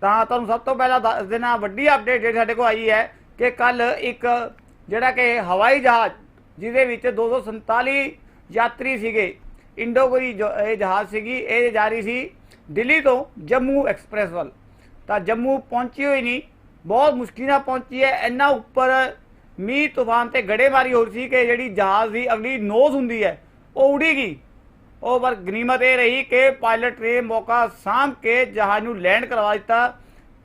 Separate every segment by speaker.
Speaker 1: ਤਾਂ ਤੁਹਾਨੂੰ ਸਭ ਤੋਂ ਪਹਿਲਾਂ ਦੱਸ ਦੇਣਾ, ਵੱਡੀ ਅਪਡੇਟ ਜਿਹੜੀ ਸਾਡੇ ਕੋਲ ਆਈ ਹੈ ਕਿ ਕੱਲ ਇੱਕ ਜਿਹੜਾ ਕਿ ਹਵਾਈ ਜਹਾਜ਼ ਜਿਹਦੇ ਵਿੱਚ 247 ਯਾਤਰੀ ਸੀਗੇ ਇੰਡੋਗਰੀ ਜੋ- ਇਹ ਜਹਾਜ਼ ਸੀਗੀ, ਇਹ ਜਾ ਰਹੀ ਸੀ ਦਿੱਲੀ ਤੋਂ ਜੰਮੂ ਐਕਸਪ੍ਰੈਸ ਵੱਲ। ਤਾਂ ਜੰਮੂ ਪਹੁੰਚੀ ਹੋਈ ਨਹੀਂ, ਬਹੁਤ ਮੁਸ਼ਕਿਲ ਨਾਲ ਪਹੁੰਚੀ ਹੈ, ਇੰਨਾ ਉੱਪਰ ਮੀਂਹ, ਤੂਫਾਨ ਤੇ ਗੜੇਮਾਰੀ ਹੋ ਰਹੀ ਸੀ ਕਿ ਜਿਹੜੀ ਜਹਾਜ਼ ਦੀ ਅਗਲੀ ਨੋਜ਼ ਹੁੰਦੀ ਹੈ, ਉਹ ਉੜੀ ਗਈ ਉਹ ਪਰ ਗਨੀਮਤ ਇਹ ਰਹੀ ਕਿ ਪਾਇਲਟ ਨੇ ਮੌਕਾ ਸਾਂਭ ਕੇ ਜਹਾਜ਼ ਨੂੰ ਲੈਂਡ ਕਰਵਾ ਦਿੱਤਾ।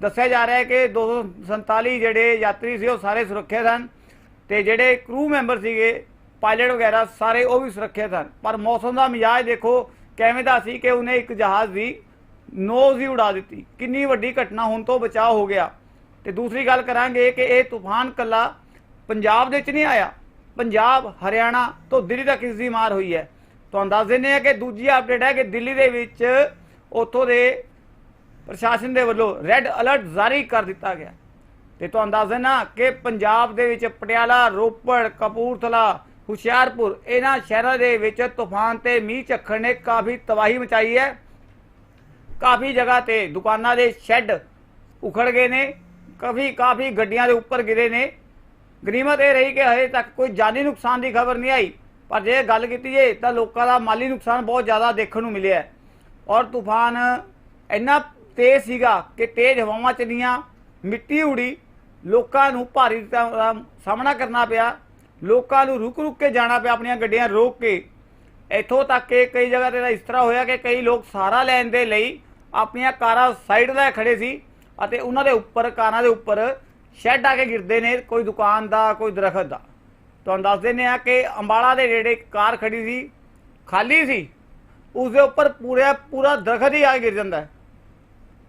Speaker 1: ਦੱਸਿਆ ਜਾ ਰਿਹਾ ਹੈ ਕਿ 247 ਜਿਹੜੇ ਯਾਤਰੀ ਸੀ ਉਹ ਸਾਰੇ ਸੁਰੱਖਿਅਤ ਹਨ ਤੇ ਜਿਹੜੇ ਕਰੂ ਮੈਂਬਰ ਸੀਗੇ ਪਾਇਲਟ ਵਗੈਰਾ ਸਾਰੇ ਉਹ ਵੀ ਸੁਰੱਖਿਅਤ ਹਨ। ਪਰ ਮੌਸਮ ਦਾ ਮਿਜਾਜ ਦੇਖੋ ਕਿਵੇਂ ਦਾ ਸੀ ਕਿ ਉਹਨੇ ਇੱਕ ਜਹਾਜ਼ ਦੀ ਨੋਜ਼ ਹੀ ਉਡਾ ਦਿੱਤੀ। ਕਿੰਨੀ ਵੱਡੀ ਘਟਨਾ ਹੋਣ ਤੋਂ ਬਚਾਅ ਹੋ ਗਿਆ। ਤੇ ਦੂਸਰੀ ਗੱਲ ਕਰਾਂਗੇ ਕਿ ਇਹ ਤੂਫਾਨ ਕੱਲਾ ਪੰਜਾਬ ਦੇ ਵਿੱਚ ਨਹੀਂ ਆਇਆ। ਪੰਜਾਬ, ਹਰਿਆਣਾ ਤੋਂ ਦਿੱਲੀ ਤੱਕ ਇਸ ਦੀ ਮਾਰ ਹੋਈ ਹੈ। ਤੁਹਾਨੂੰ ਦੱਸ ਦਿੰਦੇ ਆ ਕਿ ਦੂਜੀ ਅਪਡੇਟ ਹੈ ਕਿ ਦਿੱਲੀ ਦੇ ਵਿੱਚ ਉੱਥੋਂ ਦੇ ਪ੍ਰਸ਼ਾਸਨ ਦੇ ਵੱਲੋਂ ਰੈੱਡ ਅਲਰਟ ਜਾਰੀ ਕਰ ਦਿੱਤਾ ਗਿਆ। ਤੇ ਤੁਹਾਨੂੰ ਦੱਸ ਦੇਣਾ ਕਿ ਪੰਜਾਬ ਦੇ ਵਿੱਚ ਪਟਿਆਲਾ, ਰੋਪੜ, ਕਪੂਰਥਲਾ, ਹੁਸ਼ਿਆਰਪੁਰ ਇਹਨਾਂ ਸ਼ਹਿਰਾਂ ਦੇ ਵਿੱਚ ਤੂਫਾਨ ਤੇ ਮੀਂਹ ਝੱਖੜ ਨੇ ਕਾਫੀ ਤਬਾਹੀ ਮਚਾਈ ਹੈ। ਕਾਫੀ ਜਗ੍ਹਾ ਤੇ ਦੁਕਾਨਾਂ ਦੇ ਸ਼ੈੱਡ ਉਖੜ ਗਏ ਨੇ, ਕਾਫੀ ਕਾਫੀ ਗੱਡੀਆਂ ਦੇ ਉੱਪਰ ਗਿਰੇ ਨੇ। ਗਨੀਮਤ ਇਹ ਰਹੀ ਕਿ ਹਜੇ ਤੱਕ ਕੋਈ ਜਾਨੀ ਨੁਕਸਾਨ ਦੀ ਖਬਰ ਨਹੀਂ ਆਈ। ਪਰ ਜੇ ਗੱਲ ਕੀਤੀ ਜੇ ਤਾਂ ਲੋਕਾਂ ਦਾ ਮਾਲੀ ਨੁਕਸਾਨ ਬਹੁਤ ਜ਼ਿਆਦਾ ਦੇਖਣ ਨੂੰ ਮਿਲਿਆ ਔਰ ਤੂਫਾਨ ਇੰਨਾ ਤੇਜ਼ ਸੀਗਾ ਕਿ ਤੇਜ਼ ਹਵਾਵਾਂ ਚੱਲੀਆਂ, ਮਿੱਟੀ ਉੜੀ, ਲੋਕਾਂ ਨੂੰ ਭਾਰੀ ਦਾ ਸਾਹਮਣਾ ਕਰਨਾ ਪਿਆ, ਲੋਕਾਂ ਨੂੰ ਰੁਕ ਰੁਕ ਕੇ ਜਾਣਾ ਪਿਆ ਆਪਣੀਆਂ ਗੱਡੀਆਂ ਰੋਕ ਕੇ। ਇੱਥੋਂ ਤੱਕ ਕਿ ਕਈ ਜਗ੍ਹਾ ਤੇ ਤਾਂ ਇਸ ਤਰ੍ਹਾਂ ਹੋਇਆ ਕਿ ਕਈ ਲੋਕ ਸਹਾਰਾ ਲੈਣ ਦੇ ਲਈ ਆਪਣੀਆਂ ਕਾਰਾਂ ਸਾਈਡ ਲੈ ਖੜੇ ਸੀ ਅਤੇ ਉਹਨਾਂ ਦੇ ਉੱਪਰ, ਕਾਰਾਂ ਦੇ ਉੱਪਰ ਸ਼ੈੱਡ ਆ ਕੇ ਗਿਰਦੇ ਨੇ, ਕੋਈ ਦੁਕਾਨ ਦਾ, ਕੋਈ ਦਰਖਤ ਦਾ। ਤੁਹਾਨੂੰ ਦੱਸ ਦਿੰਦੇ ਆ ਕਿ ਅੰਬਾਲਾ ਦੇ ਨੇੜੇ ਕਾਰ ਖੜੀ ਸੀ, ਖਾਲੀ ਸੀ। ਉਸ ਦੇ ਉੱਪਰ ਪੂਰਾ ਪੂਰਾ ਦਰਖਤ ਹੀ ਆ ਗਿਰ ਜਾਂਦਾ ਹੈ।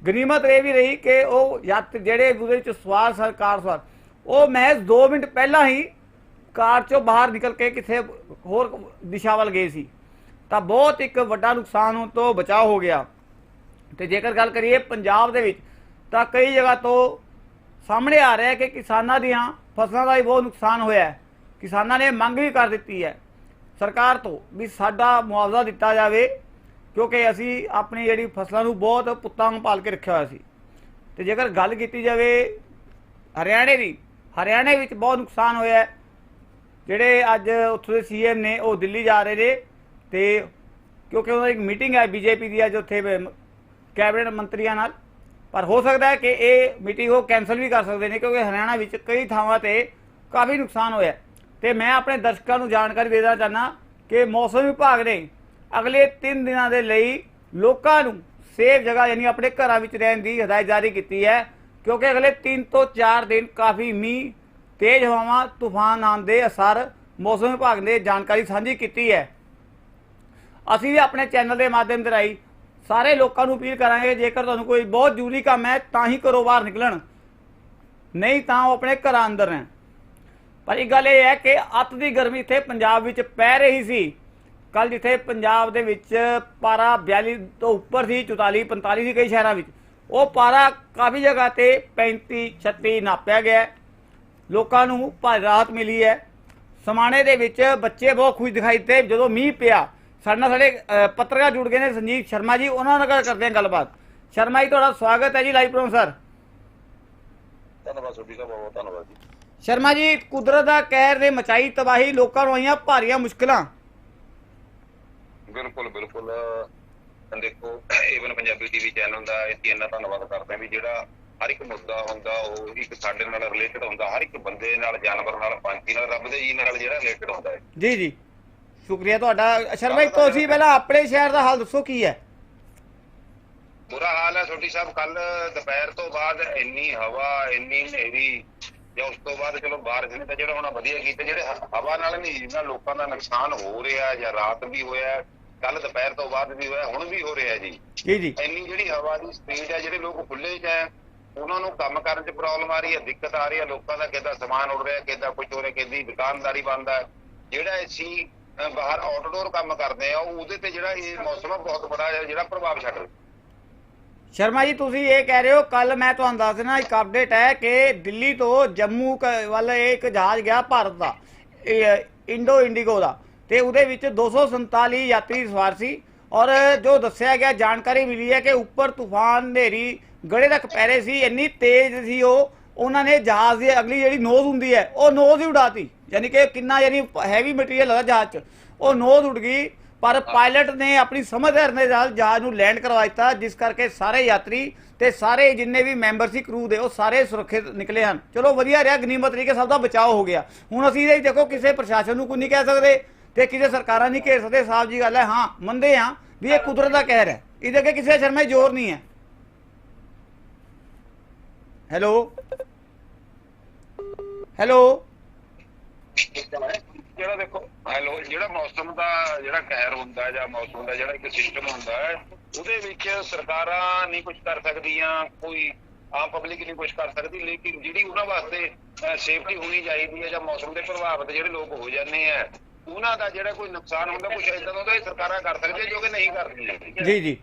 Speaker 1: ਗਨੀਮਤ ਇਹ ਵੀ ਰਹੀ ਕਿ ਉਹ ਯਾਤ ਜਿਹੜੇ ਉਹਦੇ ਵਿੱਚ ਸਵਾਰ ਸਨ, ਕਾਰ ਸਵਾਰ, ਉਹ ਮਹਿਜ਼ 2 ਮਿੰਟ ਪਹਿਲਾਂ ਹੀ ਕਾਰ ਚੋਂ ਬਾਹਰ ਨਿਕਲ ਕੇ ਕਿਸੇ ਹੋਰ ਦਿਸ਼ਾ ਵੱਲ ਗਏ ਸੀ। ਤਾਂ ਬਹੁਤ ਇੱਕ ਵੱਡਾ ਨੁਕਸਾਨ ਹੋਣ ਤੋਂ ਬਚਾਅ ਹੋ ਗਿਆ। ਤੇ ਜੇਕਰ ਗੱਲ ਕਰੀਏ ਪੰਜਾਬ ਦੇ ਵਿੱਚ, ਤਾਂ ਕਈ ਜਗ੍ਹਾ ਤੋਂ ਸਾਹਮਣੇ ਆ ਰਿਹਾ ਹੈ ਕਿ ਕਿਸਾਨਾਂ ਦੀਆਂ ਫਸਲਾਂ ਦਾ ਵੀ ਬਹੁਤ ਨੁਕਸਾਨ ਹੋਇਆ ਹੈ। ਕਿਸਾਨਾਂ ਨੇ ਮੰਗ ਵੀ ਕਰ ਦਿੱਤੀ ਹੈ ਸਰਕਾਰ ਤੋਂ ਵੀ ਸਾਡਾ ਮੁਆਵਜ਼ਾ ਦਿੱਤਾ ਜਾਵੇ, ਕਿਉਂਕਿ ਅਸੀਂ ਆਪਣੀ ਜਿਹੜੀ ਫਸਲਾਂ ਨੂੰ ਬਹੁਤ ਪੁੱਤਾਂ ਨੂੰ ਪਾਲ ਕੇ ਰੱਖਿਆ ਹੋਇਆ ਸੀ। ਤੇ ਜੇਕਰ ਗੱਲ ਕੀਤੀ ਜਾਵੇ ਹਰਿਆਣੇ ਦੀ, ਹਰਿਆਣੇ ਵਿੱਚ ਬਹੁਤ ਨੁਕਸਾਨ ਹੋਇਆ ਜਿਹੜੇ ਅੱਜ ਉੱਥੋਂ ਦੇ ਸੀਐਮ ਨੇ, ਉਹ ਦਿੱਲੀ ਜਾ ਰਹੇ ਨੇ ਤੇ ਕਿਉਂਕਿ ਉਹਨਾਂ ਦੀ ਇੱਕ ਮੀਟਿੰਗ ਹੈ ਬੀਜੇਪੀ ਦੀ ਅੱਜ ਉੱਥੇ ਕੈਬਨਿਟ ਮੰਤਰੀਆਂ ਨਾਲ। ਪਰ ਹੋ ਸਕਦਾ ਹੈ ਕਿ ਇਹ ਮੀਟਿੰਗ ਉਹ ਕੈਨਸਲ ਵੀ ਕਰ ਸਕਦੇ ਨੇ, ਕਿਉਂਕਿ ਹਰਿਆਣਾ ਵਿੱਚ ਕਈ ਥਾਵਾਂ ਤੇ ਕਾਫੀ ਨੁਕਸਾਨ ਹੋਇਆ ਤੇ ਮੈਂ ਆਪਣੇ ਦਰਸ਼ਕਾਂ ਨੂੰ ਜਾਣਕਾਰੀ ਦੇ ਦੇਣਾ ਚਾਹਨਾ ਕਿ ਮੌਸਮ ਵਿਭਾਗ ਨੇ ਅਗਲੇ 3 ਦਿਨਾਂ ਦੇ ਲਈ ਲੋਕਾਂ ਨੂੰ ਸੇਫ ਜਗ੍ਹਾ ਯਾਨੀ ਆਪਣੇ ਘਰਾਂ ਵਿੱਚ ਰਹਿਣ ਦੀ ਹਦਾਇਤ ਜਾਰੀ ਕੀਤੀ ਹੈ, ਕਿਉਂਕਿ ਅਗਲੇ 3 ਤੋਂ 4 ਦਿਨ ਕਾਫੀ ਮੀਂਹ, ਤੇਜ਼ ਹਵਾਵਾਂ, ਤੂਫਾਨ ਆਉਣ ਦੇ ਅਸਰ ਮੌਸਮ ਵਿਭਾਗ ਨੇ ਜਾਣਕਾਰੀ ਸਾਂਝੀ ਕੀਤੀ ਹੈ। ਅਸੀਂ ਵੀ ਆਪਣੇ ਚੈਨਲ ਦੇ ਮਾਧਿਅਮ ਦੇ ਰਾਹੀਂ ਸਾਰੇ ਲੋਕਾਂ ਨੂੰ ਅਪੀਲ ਕਰਾਂਗੇ, ਜੇਕਰ ਤੁਹਾਨੂੰ ਕੋਈ ਬਹੁਤ ਜ਼ਰੂਰੀ ਕੰਮ ਹੈ ਤਾਂ ਹੀ ਘਰੋਂ ਬਾਹਰ ਨਿਕਲਣ, ਨਹੀਂ ਤਾਂ ਉਹ ਆਪਣੇ ਘਰਾਂ ਅੰਦਰ ਰਹਿਣ। ਪਰ ਇੱਕ ਗੱਲ ਇਹ ਹੈ ਕਿ ਅੱਤ ਦੀ ਗਰਮੀ ਇੱਥੇ ਪੰਜਾਬ ਵਿੱਚ ਪੈ ਰਹੀ ਸੀ। ਕੱਲ ਜਿੱਥੇ ਪੰਜਾਬ ਦੇ ਵਿੱਚ ਪਾਰਾ 42 ਤੋਂ ਉੱਪਰ ਸੀ 44 45 ਸੀ ਕਈ ਸ਼ਹਿਰਾਂ ਵਿੱਚ, ਉਹ ਪਾਰਾ ਕਾਫੀ ਜਗ੍ਹਾ ਤੇ 35 36 ਨਾਪਿਆ ਗਿਆ ਲੋਕਾਂ ਨੂੰ ਭਾਰੀ ਰਾਹਤ ਮਿਲੀ ਹੈ। ਸਮਾਣੇ ਦੇ ਵਿੱਚ ਬੱਚੇ ਬਹੁਤ ਖੁਸ਼ ਦਿਖਾਈ ਦਿੱਤੇ। ਜਦੋਂ ਮੀਂਹ ਪਿਆ, ਸਾਡੇ ਨਾਲ ਸਾਡੇ ਪੱਤਰਕਾਰ ਜੁੜ ਗਏ ਨੇ ਸੰਜੀਵ ਸ਼ਰਮਾ ਜੀ, ਉਹਨਾਂ ਨਾਲ ਕਰਦੇ ਹਾਂ ਗੱਲਬਾਤ। ਸ਼ਰਮਾ ਜੀ, ਤੁਹਾਡਾ ਸਵਾਗਤ ਹੈ ਜੀ ਲਾਈਵ ਪ੍ਰੋਗਰਾਮ ਸਰ।
Speaker 2: ਧੰਨਵਾਦ ਸੁਬੀ ਸਾਹਿਬ ਬਹੁਤ ਬਹੁਤ ਧੰਨਵਾਦ ਜੀ।
Speaker 1: ਸ਼ਰਮਾ ਜੀ ਕੁਦਰਤ ਦਾ ਕਹਿਰ ਨੇ ਮਚਾਈ ਤਬਾਹੀ ਲੋਕਾਂ ਨੂੰ ਆਈਆਂ ਭਾਰੀਆਂ ਮੁਸ਼ਕਲਾਂ।
Speaker 2: ਬਿਲਕੁਲ ਬਿਲਕੁਲ। ਦੇਖੋ ਏਵਨ ਪੰਜਾਬੀ ਟੀਵੀ ਚੈਨਲ ਦਾ ਅਸੀਂ ਇੰਨਾ ਧੰਨਵਾਦ ਕਰਦੇ ਹਾਂ ਵੀ ਜਿਹੜਾ ਹਰ ਇੱਕ ਮੁੱਦਾ ਹੁੰਦਾ ਉਹ ਇੱਕ ਸਾਡੇ ਨਾਲ ਰਿਲੇਟਡ ਹੁੰਦਾ ਹਰ ਇੱਕ ਬੰਦੇ ਨਾਲ ਜਾਨਵਰ ਨਾਲ ਪੰਛੀ ਨਾਲ ਰੱਬ ਦੇ ਜੀ ਨਾਲ ਜਿਹੜਾ ਰਿਲੇਟਡ ਹੁੰਦਾ ਹੈ।
Speaker 1: ਜੀ ਜੀ। ਸ਼ੁਕਰੀਆ ਤੁਹਾਡਾ। ਸ਼ਰਮਾ ਜੀ ਤੁਸੀਂ ਪਹਿਲਾਂ ਆਪਣੇ ਸ਼ਹਿਰ ਦਾ ਹਾਲ ਦੱਸੋ ਕੀ ਹੈ?
Speaker 2: ਬੁਰਾ ਹਾਲ ਹੈ ਛੋਟੀ ਸਾਹਿਬ ਕੱਲ ਦੁਪਹਿਰ ਤੋਂ ਬਾਅਦ ਇੰਨੀ ਹਵਾ ਇੰਨੀ ਹਨੇਰੀ ਜਾਂ ਉਸ ਤੋਂ ਬਾਅਦ ਚਲੋ ਬਾਰਿਸ਼ ਨੇ ਤਾਂ ਜਿਹੜਾ ਹੋਣਾ ਵਧੀਆ ਕੀਤਾ ਜਿਹੜੇ ਹਵਾ ਨਾਲ ਹਨੇਰੀ ਨਾਲ ਲੋਕਾਂ ਦਾ ਨੁਕਸਾਨ ਹੋ ਰਿਹਾ ਜਾਂ ਰਾਤ ਵੀ ਹੋਇਆ ਕੱਲ ਦੁਪਹਿਰ ਤੋਂ ਬਾਅਦ ਵੀ ਹੋਇਆ ਹੁਣ ਵੀ ਹੋ ਰਿਹਾ ਜੀ।
Speaker 1: ਜੀ ਜੀ।
Speaker 2: ਇੰਨੀ ਜਿਹੜੀ ਹਵਾ ਦੀ ਸਪੀਡ ਹੈ ਜਿਹੜੇ ਲੋਕ ਖੁੱਲੇ ਚ ਹੈ ਉਹਨਾਂ ਨੂੰ ਕੰਮ ਕਰਨ ਚ ਪ੍ਰੋਬਲਮ ਆ ਰਹੀ ਹੈ ਦਿੱਕਤ ਆ ਰਹੀ ਹੈ ਲੋਕਾਂ ਦਾ ਕਿੱਦਾਂ ਸਮਾਨ ਉੱਡ ਰਿਹਾ ਕਿੱਦਾਂ ਕੁਝ ਹੋ ਰਿਹਾ ਕਿੱਦੀ ਦੁਕਾਨਦਾਰੀ ਬੰਦ ਹੈ ਜਿਹੜਾ ਅਸੀਂ ਬਾਹਰ ਆਊਟਡੋਰ ਕੰਮ ਕਰਦੇ ਆ ਉਹਦੇ ਤੇ ਜਿਹੜਾ ਇਹ ਮੌਸਮ ਬਹੁਤ ਬੜਾ ਜਿਹੜਾ ਪ੍ਰਭਾਵ ਛੱਡ ਰਿਹਾ।
Speaker 1: ਸ਼ਰਮਾ ਜੀ, ਤੁਸੀਂ ਇਹ ਕਹਿ ਰਹੇ ਹੋ ਕੱਲ ਮੈਂ ਤੁਹਾਨੂੰ ਦੱਸ ਦਿੰਦਾ, ਇੱਕ ਅਪਡੇਟ ਹੈ ਕਿ ਦਿੱਲੀ ਤੋਂ ਜੰਮੂ ਕ- ਵੱਲ ਇਹ ਇੱਕ ਜਹਾਜ਼ ਗਿਆ ਭਾਰਤ ਦਾ, ਇਹ ਇੰਡੋ ਇੰਡੀਗੋ ਦਾ, ਤੇ ਉਹਦੇ ਵਿੱਚ 247 ਯਾਤਰੀ ਸਵਾਰ ਸੀ ਔਰ ਜੋ ਦੱਸਿਆ ਗਿਆ, ਜਾਣਕਾਰੀ ਮਿਲੀ ਹੈ ਕਿ ਉੱਪਰ ਤੂਫਾਨ ਹਨੇਰੀ ਗੜੇ ਤੱਕ ਪੈ ਰਹੇ ਸੀ, ਇੰਨੀ ਤੇਜ਼ ਸੀ ਉਹ, ਉਹਨਾਂ ਨੇ ਜਹਾਜ਼ ਦੀ ਅਗਲੀ ਜਿਹੜੀ ਨੋਜ਼ ਹੁੰਦੀ ਹੈ, ਉਹ ਨੋਜ਼ ਹੀ ਉਡਾਤੀ, ਯਾਨੀ ਕਿ ਕਿੰਨਾ ਯਾਨੀ ਹੈਵੀ ਮਟੀਰੀਅਲ ਹੈ ਜਹਾਜ਼ 'ਚ, ਉਹ ਨੋਜ਼ ਉੱਡ ਗਈ ਪਰ ਪਾਇਲਟ ਨੇ ਆਪਣੀ ਸਮਝਦਾਰ ਦੇ ਨਾਲ ਜਹਾਜ਼ ਨੂੰ ਲੈਂਡ ਕਰਵਾ ਦਿੱਤਾ, ਜਿਸ ਕਰਕੇ ਸਾਰੇ ਯਾਤਰੀ ਤੇ ਸਾਰੇ ਜਿੰਨੇ ਵੀ ਮੈਂਬਰ ਸੀ ਕਰੂ ਦੇ, ਉਹ ਸਾਰੇ ਸੁਰੱਖਿਅਤ ਨਿਕਲੇ ਹਨ। ਚਲੋ ਵਧੀਆ ਰਿਹਾ, ਗਨੀਮਤ ਤਰੀਕੇ ਸਭ ਦਾ ਬਚਾਅ ਹੋ ਗਿਆ। ਹੁਣ ਅਸੀਂ ਇਹ ਦੇਖੋ, ਕਿਸੇ ਪ੍ਰਸ਼ਾਸਨ ਨੂੰ ਕੋਈ ਨਹੀਂ ਕਹਿ ਸਕਦੇ ਤੇ ਕਿਸੇ ਸਰਕਾਰਾਂ ਨਹੀਂ ਘੇਰ ਸਕਦੇ, ਸਾਫ਼ ਜੀ ਗੱਲ ਹੈ, ਹਾਂ, ਮੰਨਦੇ ਹਾਂ ਵੀ ਇਹ ਕੁਦਰਤ ਦਾ ਕਹਿਰ ਹੈ। ਇਹਦੇ ਅੱਗੇ ਕਿਸੇ ਸ਼ਰਮੇ ਜ਼ੋਰ ਨਹੀਂ ਹੈ। ਹੈਲੋ? ਹੈਲੋ?
Speaker 2: ਜਿਹੜਾ ਦੇਖੋ ਹੈਲੋ ਜਿਹੜਾ ਮੌਸਮ ਦਾ ਜਿਹੜਾ ਕਹਿਰ ਹੁੰਦਾ ਜਾਂ ਮੌਸਮ ਦਾ ਜਿਹੜਾ ਇੱਕ ਸਿਸਟਮ ਹੁੰਦਾ ਹੈ ਉਹਦੇ ਵਿੱਚ ਸਰਕਾਰਾਂ ਨਹੀਂ ਕੁਝ ਕਰ ਸਕਦੀਆਂ ਕੋਈ ਆਮ ਪਬਲਿਕ ਨਹੀਂ ਕੁਝ ਕਰ ਸਕਦੀ ਲੇਕਿਨ ਜਿਹੜੀ ਉਹਨਾਂ ਵਾਸਤੇ ਸੇਫਟੀ ਹੋਣੀ ਚਾਹੀਦੀ ਹੈ ਜਾਂ ਮੌਸਮ ਦੇ ਪ੍ਰਭਾਵਿਤ ਜਿਹੜੇ ਲੋਕ ਹੋ ਜਾਂਦੇ ਆ ਉਹਨਾਂ ਦਾ ਜਿਹੜਾ ਕੋਈ ਨੁਕਸਾਨ ਹੁੰਦਾ ਕੁਝ ਇਦਾਂ ਦਾ ਹੁੰਦਾ ਇਹ ਸਰਕਾਰਾਂ ਕਰ ਸਕਦੀਆਂ ਜੋ ਕਿ ਨਹੀਂ ਕਰਦੀਆਂ।
Speaker 1: ਜੀ ਜੀ।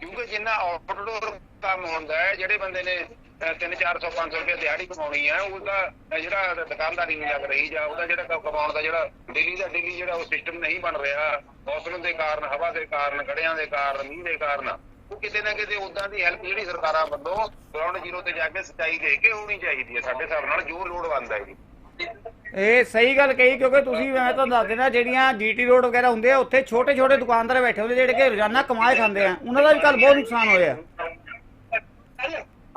Speaker 2: ਕਿਉਂਕਿ ਜਿੰਨਾ ਆਊਟਡੋਰ ਕੰਮ ਹੁੰਦਾ ਹੈ ਜਿਹੜੇ ਬੰਦੇ ਨੇ ਤਿੰਨ 400 500 ਰੁਪਏ ਦਿਹਾੜੀ ਕਮਾਉਣੀ ਹੈ ਉਹਦਾ ਜਿਹੜਾ ਦੁਕਾਨਦਾਰੀ ਨਹੀਂ ਲੱਗ ਰਹੀ ਜਾਂ, ਉਹਦਾ ਜਿਹੜਾ ਕਮਾਉਣ ਦਾ ਜਿਹੜਾ ਡੇਲੀ ਦਾ ਡੇਲੀ ਜਿਹੜਾ ਉਹ ਸਿਸਟਮ ਨਹੀਂ ਬਣ ਰਿਹਾ। ਮੌਸਮ ਦੇ ਕਾਰਨ, ਹਵਾ ਦੇ ਕਾਰਨ, ਗੜਿਆਂ ਦੇ ਕਾਰਨ, ਮੀਂਹ ਦੇ ਕਾਰਨ। ਉਹ ਕਿਤੇ ਨਾ ਕਿਤੇ ਉਦਾਂ ਦੀ ਹੈਲਪ ਜਿਹੜੀ ਸਰਕਾਰਾਂ ਵੱਲੋਂ ਗਰਾਊਂਡ ਜ਼ੀਰੋ ਤੇ ਜਾ ਕੇ ਸਚਾਈ ਦੇ ਕੇ ਹੋਣੀ ਚਾਹੀਦੀ ਹੈ ਸਾਡੇ ਹਿਸਾਬ ਨਾਲ ਜੋ ਲੋੜ ਬਣਦਾ ਹੈ ਜੀ
Speaker 1: ਇਹ ਸਹੀ ਗੱਲ ਕਹੀ, ਕਿਉਂਕਿ ਤੁਸੀਂ, ਮੈਂ ਤੁਹਾਨੂੰ ਦੱਸ ਦੇਣਾ ਜਿਹੜੀਆਂ ਜੀਟੀ ਰੋਡ ਵਗੈਰਾ ਹੁੰਦੇ ਆ, ਉੱਥੇ ਛੋਟੇ ਛੋਟੇ ਦੁਕਾਨਦਾਰ ਬੈਠੇ ਹੁੰਦੇ ਜਿਹੜੇ ਕਿ ਰੋਜ਼ਾਨਾ ਕਮਾਏ ਖਾਂਦੇ ਆ। ਉਹਨਾਂ ਦਾ ਵੀ ਕੱਲ ਬਹੁਤ ਨੁਕਸਾਨ ਹੋਇਆ।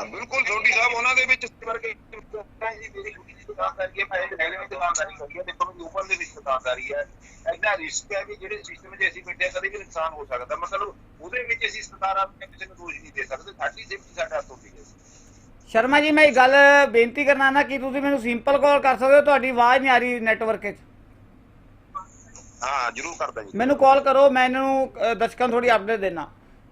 Speaker 2: ਬਿਲਕੁਲ ਛੋਟੀ ਸਾਹਿਬ ਉਹਨਾਂ ਦੇ ਵਿੱਚ ਵਰਗੇ ਮੇਰੀ ਛੋਟੀ ਜਿਹੀ ਦੁਕਾਨਦਾਰੀ ਹੈ ਮੈਂ ਇਹ ਲੈਣੇ ਦੁਕਾਨਦਾਰੀ ਕਰੀ ਹੈ। ਦੇਖੋ ਮੇਰੀ ਉੱਪਰ ਦੇ ਵਿੱਚ ਦੁਕਾਨਦਾਰੀ ਹੈ। ਇੰਨਾ ਰਿਸਕ ਹੈ ਕਿ ਜਿਹੜੇ ਸਿਸਟਮ 'ਚ ਅਸੀਂ ਬੈਠੇ ਕਦੇ ਵੀ ਨੁਕਸਾਨ ਹੋ ਸਕਦਾ। ਮਤਲਬ ਉਹਦੇ ਵਿੱਚ ਅਸੀਂ ਨੂੰ ਕਿਸੇ ਨੂੰ ਦੋਸ਼ ਨਹੀਂ ਦੇ ਸਕਦੇ। ਸਾਡੀ ਸੇਫਟੀ ਸਾਡਾ ਹੱਥ ਹੁੰਦੀ ਹੈ
Speaker 1: ਸ਼ਰਮਾ ਜੀ ਮੈਂ ਇਹ ਗੱਲ ਬੇਨਤੀ ਕਰਨਾ ਨਾ ਕਿ ਤੁਸੀਂ ਮੈਨੂੰ ਸਿੰਪਲ ਕਾਲ ਕਰ ਸਕਦੇ ਹੋ ਤੁਹਾਡੀ ਆਵਾਜ਼ ਨਹੀਂ ਆ ਰਹੀ ਨੈਟਵਰਕ 'ਚ।
Speaker 2: ਹਾਂ ਜ਼ਰੂਰ ਕਰਦਾ ਜੀ।
Speaker 1: ਮੈਨੂੰ ਕਾਲ ਕਰੋ ਮੈਂ ਇਹਨਾਂ ਨੂੰ ਅ, ਦਰਸ਼ਕਾਂ ਥੋੜੀ ਅਪਡੇਟ ਦੇਣਾ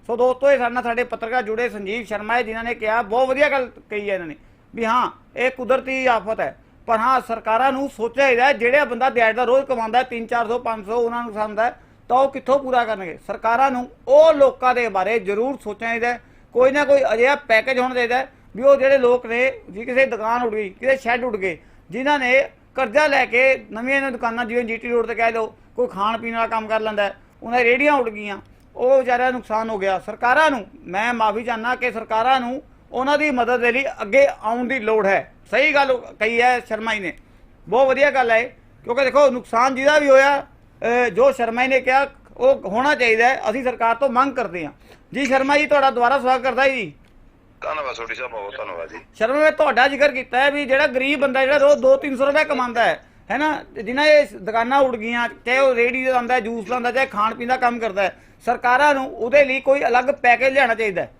Speaker 1: ਸੋ ਦੋਸਤੋ, ਇਹ ਸਾਡੇ ਨਾਲ ਸਾਡੇ ਪੱਤਰਕਾਰ ਜੁੜੇ ਸੰਜੀਵ ਸ਼ਰਮਾ ਹੈ ਜਿਨ੍ਹਾਂ ਨੇ ਕਿਹਾ, ਬਹੁਤ ਵਧੀਆ ਗੱਲ ਕਹੀ ਹੈ ਇਹਨਾਂ ਨੇ, ਵੀ ਹਾਂ, ਇਹ ਕੁਦਰਤੀ ਆਫਤ ਹੈ। ਪਰ ਹਾਂ, ਸਰਕਾਰਾਂ ਨੂੰ ਸੋਚਿਆ ਚਾਹੀਦਾ ਜਿਹੜਾ ਬੰਦਾ ਦਿਹਾੜੀ ਦਾ ਰੋਜ਼ ਕਮਾਉਂਦਾ 3 400 500 ਉਹਨਾਂ ਨੂੰ ਪਸੰਦ ਹੈ, ਤਾਂ ਉਹ ਕਿੱਥੋਂ ਪੂਰਾ ਕਰਨਗੇ? ਸਰਕਾਰਾਂ ਨੂੰ ਉਹ ਲੋਕਾਂ ਦੇ ਬਾਰੇ ਜ਼ਰੂਰ ਸੋਚਣਾ ਚਾਹੀਦਾ ਕੋਈ ਨਾ ਕੋਈ ਅਜਿਹਾ ਪੈਕੇਜ ਹੋਣਾ ਚਾਹੀਦਾ ਵੀ ਉਹ ਜਿਹੜੇ ਲੋਕ ਨੇ ਜੀ ਕਿਸੇ ਦੁਕਾਨ ਉੱਡ ਗਈ, ਕਿਸੇ ਸ਼ੈੱਡ ਉੱਡ ਗਏ, ਜਿਨ੍ਹਾਂ ਨੇ ਕਰਜ਼ਾ ਲੈ ਕੇ ਨਵੀਆਂ ਨਵੀਆਂ ਦੁਕਾਨਾਂ, ਜਿਵੇਂ ਜੀਟੀ ਰੋਡ ਤੇ ਕਹਿ ਲਓ, ਕੋਈ ਖਾਣ ਪੀਣ ਵਾਲਾ ਕੰਮ ਕਰ ਲੈਂਦਾ ਉਹਨਾਂ ਦੀ ਰੇਹੜੀਆਂ ਉੱਡ ਗਈਆਂ ਉਹ ਵਿਚਾਰਿਆਂ ਨੁਕਸਾਨ ਹੋ ਗਿਆ। ਸਰਕਾਰਾਂ ਨੂੰ ਮੈਂ ਮਾਫੀ ਚਾਹਨਾ ਕਿ ਸਰਕਾਰਾਂ ਨੂੰ ਉਹਨਾਂ ਦੀ ਮਦਦ ਦੇ ਲਈ ਅੱਗੇ ਆਉਣ ਦੀ ਲੋੜ ਹੈ। ਸਹੀ ਗੱਲ ਕਹੀ ਹੈ ਸ਼ਰਮਾ ਜੀ ਨੇ। ਬਹੁਤ ਵਧੀਆ ਗੱਲ ਹੈ ਕਿਉਂਕਿ ਦੇਖੋ ਨੁਕਸਾਨ ਜਿਹਦਾ ਵੀ ਹੋਇਆ ਜੋ ਸ਼ਰਮਾ ਜੀ ਨੇ ਕਿਹਾ ਉਹ ਹੋਣਾ ਚਾਹੀਦਾ ਹੈ। ਅਸੀਂ ਸਰਕਾਰ ਤੋਂ ਮੰਗ ਕਰਦੇ ਹਾਂ। ਜੀ ਸ਼ਰਮਾ ਜੀ ਤੁਹਾਡਾ ਦੁਬਾਰਾ ਸਵਾਗਤ ਕਰਦਾ ਜੀ।
Speaker 2: ਧੰਨਵਾਦ ਛੋਟੀ ਸਾਹਿਬ ਬਹੁਤ ਧੰਨਵਾਦ ਜੀ।
Speaker 1: ਸ਼ਰਮਾ ਮੈਂ ਤੁਹਾਡਾ ਜ਼ਿਕਰ ਕੀਤਾ ਹੈ ਵੀ ਜਿਹੜਾ ਗਰੀਬ ਬੰਦਾ ਜਿਹੜਾ ਰੋਜ਼ 2-300 ਰੁਪਏ ਕਮਾਉਂਦਾ ਹੈ ਹੈ ਨਾ? ਜਿਨ੍ਹਾਂ ਇਹ ਦੁਕਾਨਾਂ ਉੱਡ ਗਈਆਂ, ਚਾਹੇ ਉਹ ਰੇੜੀ ਦਾ ਆਉਂਦਾ ਜੂਸ ਲਾਉਂਦਾ ਚਾਹੇ ਖਾਣ ਪੀਣ ਦਾ ਕੰਮ ਕਰਦਾ ਹੈ, ਸਰਕਾਰਾਂ ਨੂੰ ਉਹਦੇ ਲਈ ਕੋਈ ਅਲੱਗ ਪੈਕੇਜ ਲਿਆਉਣਾ ਚਾਹੀਦਾ ਹੈ।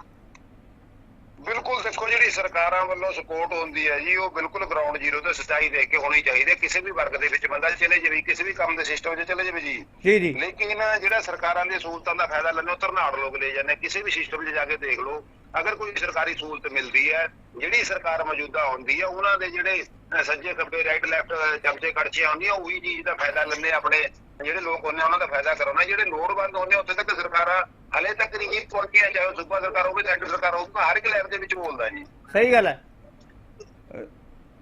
Speaker 2: ਬਿਲਕੁਲ ਦੇਖੋ ਜਿਹੜੀ ਸਰਕਾਰਾਂ ਵੱਲੋਂ ਸਪੋਰਟ ਹੁੰਦੀ ਹੈ ਜੀ ਉਹ ਬਿਲਕੁਲ ਗਰਾਊਂਡ ਜ਼ੀਰੋ ਤੇ ਸਚਾਈ ਦੇ ਕੇ ਹੋਣੀ ਚਾਹੀਦੀ ਹੈ। ਕਿਸੇ ਵੀ ਵਰਗ ਦੇ ਵਿੱਚ ਬੰਦਾ ਚਲੇ ਜਾਵੇ ਕਿਸੇ ਵੀ ਕੰਮ ਦੇ ਸਿਸਟਮ 'ਚ ਚਲੇ ਜਾਵੇ ਜੀ।
Speaker 1: ਜੀ ਜੀ।
Speaker 2: ਲੇਕਿਨ ਜਿਹੜਾ ਸਰਕਾਰਾਂ ਦੀਆਂ ਸਹੂਲਤਾਂ ਦਾ ਫਾਇਦਾ ਲੈਣੇ ਧਰਨਾੜ ਲੋਕ ਲੈ ਜਾਂਦੇ। ਕਿਸੇ ਵੀ ਸਿਸਟਮ 'ਚ ਜਾ ਕੇ ਦੇਖ ਲਓ ਅਗਰ ਕੋਈ ਸਰਕਾਰੀ ਸਹੂਲਤ ਮਿਲਦੀ ਹੈ ਜਿਹੜੀ ਸਰਕਾਰ ਮੌਜੂਦਾ ਹੁੰਦੀ ਹੈ ਉਹਨਾਂ ਦੇ ਜਿਹੜੇ ਸੱਜੇ ਖੱਬੇ ਰਾਈਟ ਲੈਫਟ ਚਮਚੇ ਕੜਚੀਆਂ ਹੁੰਦੀਆਂ ਉਹੀ ਚੀਜ਼ ਦਾ ਫਾਇਦਾ ਲੈਂਦੇ ਆਪਣੇ ਜਿਹੜੇ ਲੋਕ ਹੁੰਦੇ ਉਹਨਾਂ ਦਾ ਫਾਇਦਾ ਕਰਾਉਣਾ ਜਿਹੜੇ ਲੋੜਵੰਦ ਹੁੰਦੇ ਉੱਥੇ ਤੱਕ ਸਰਕਾਰਾਂ ਹਲੇ ਤੱਕ ਨਹੀਂ ਜੀ ਪਹੁੰਚੀਆਂ ਸੂਬਾ ਸਰਕਾਰ ਹੋਵੇ ਸੈਂਟਰ ਸਰਕਾਰ ਹੋਵੇ ਹਰ ਇੱਕ ਲੈਵਲ ਦੇ ਵਿੱਚ ਬੋਲਦਾ ਜੀ।
Speaker 1: ਸਹੀ ਗੱਲ ਹੈ।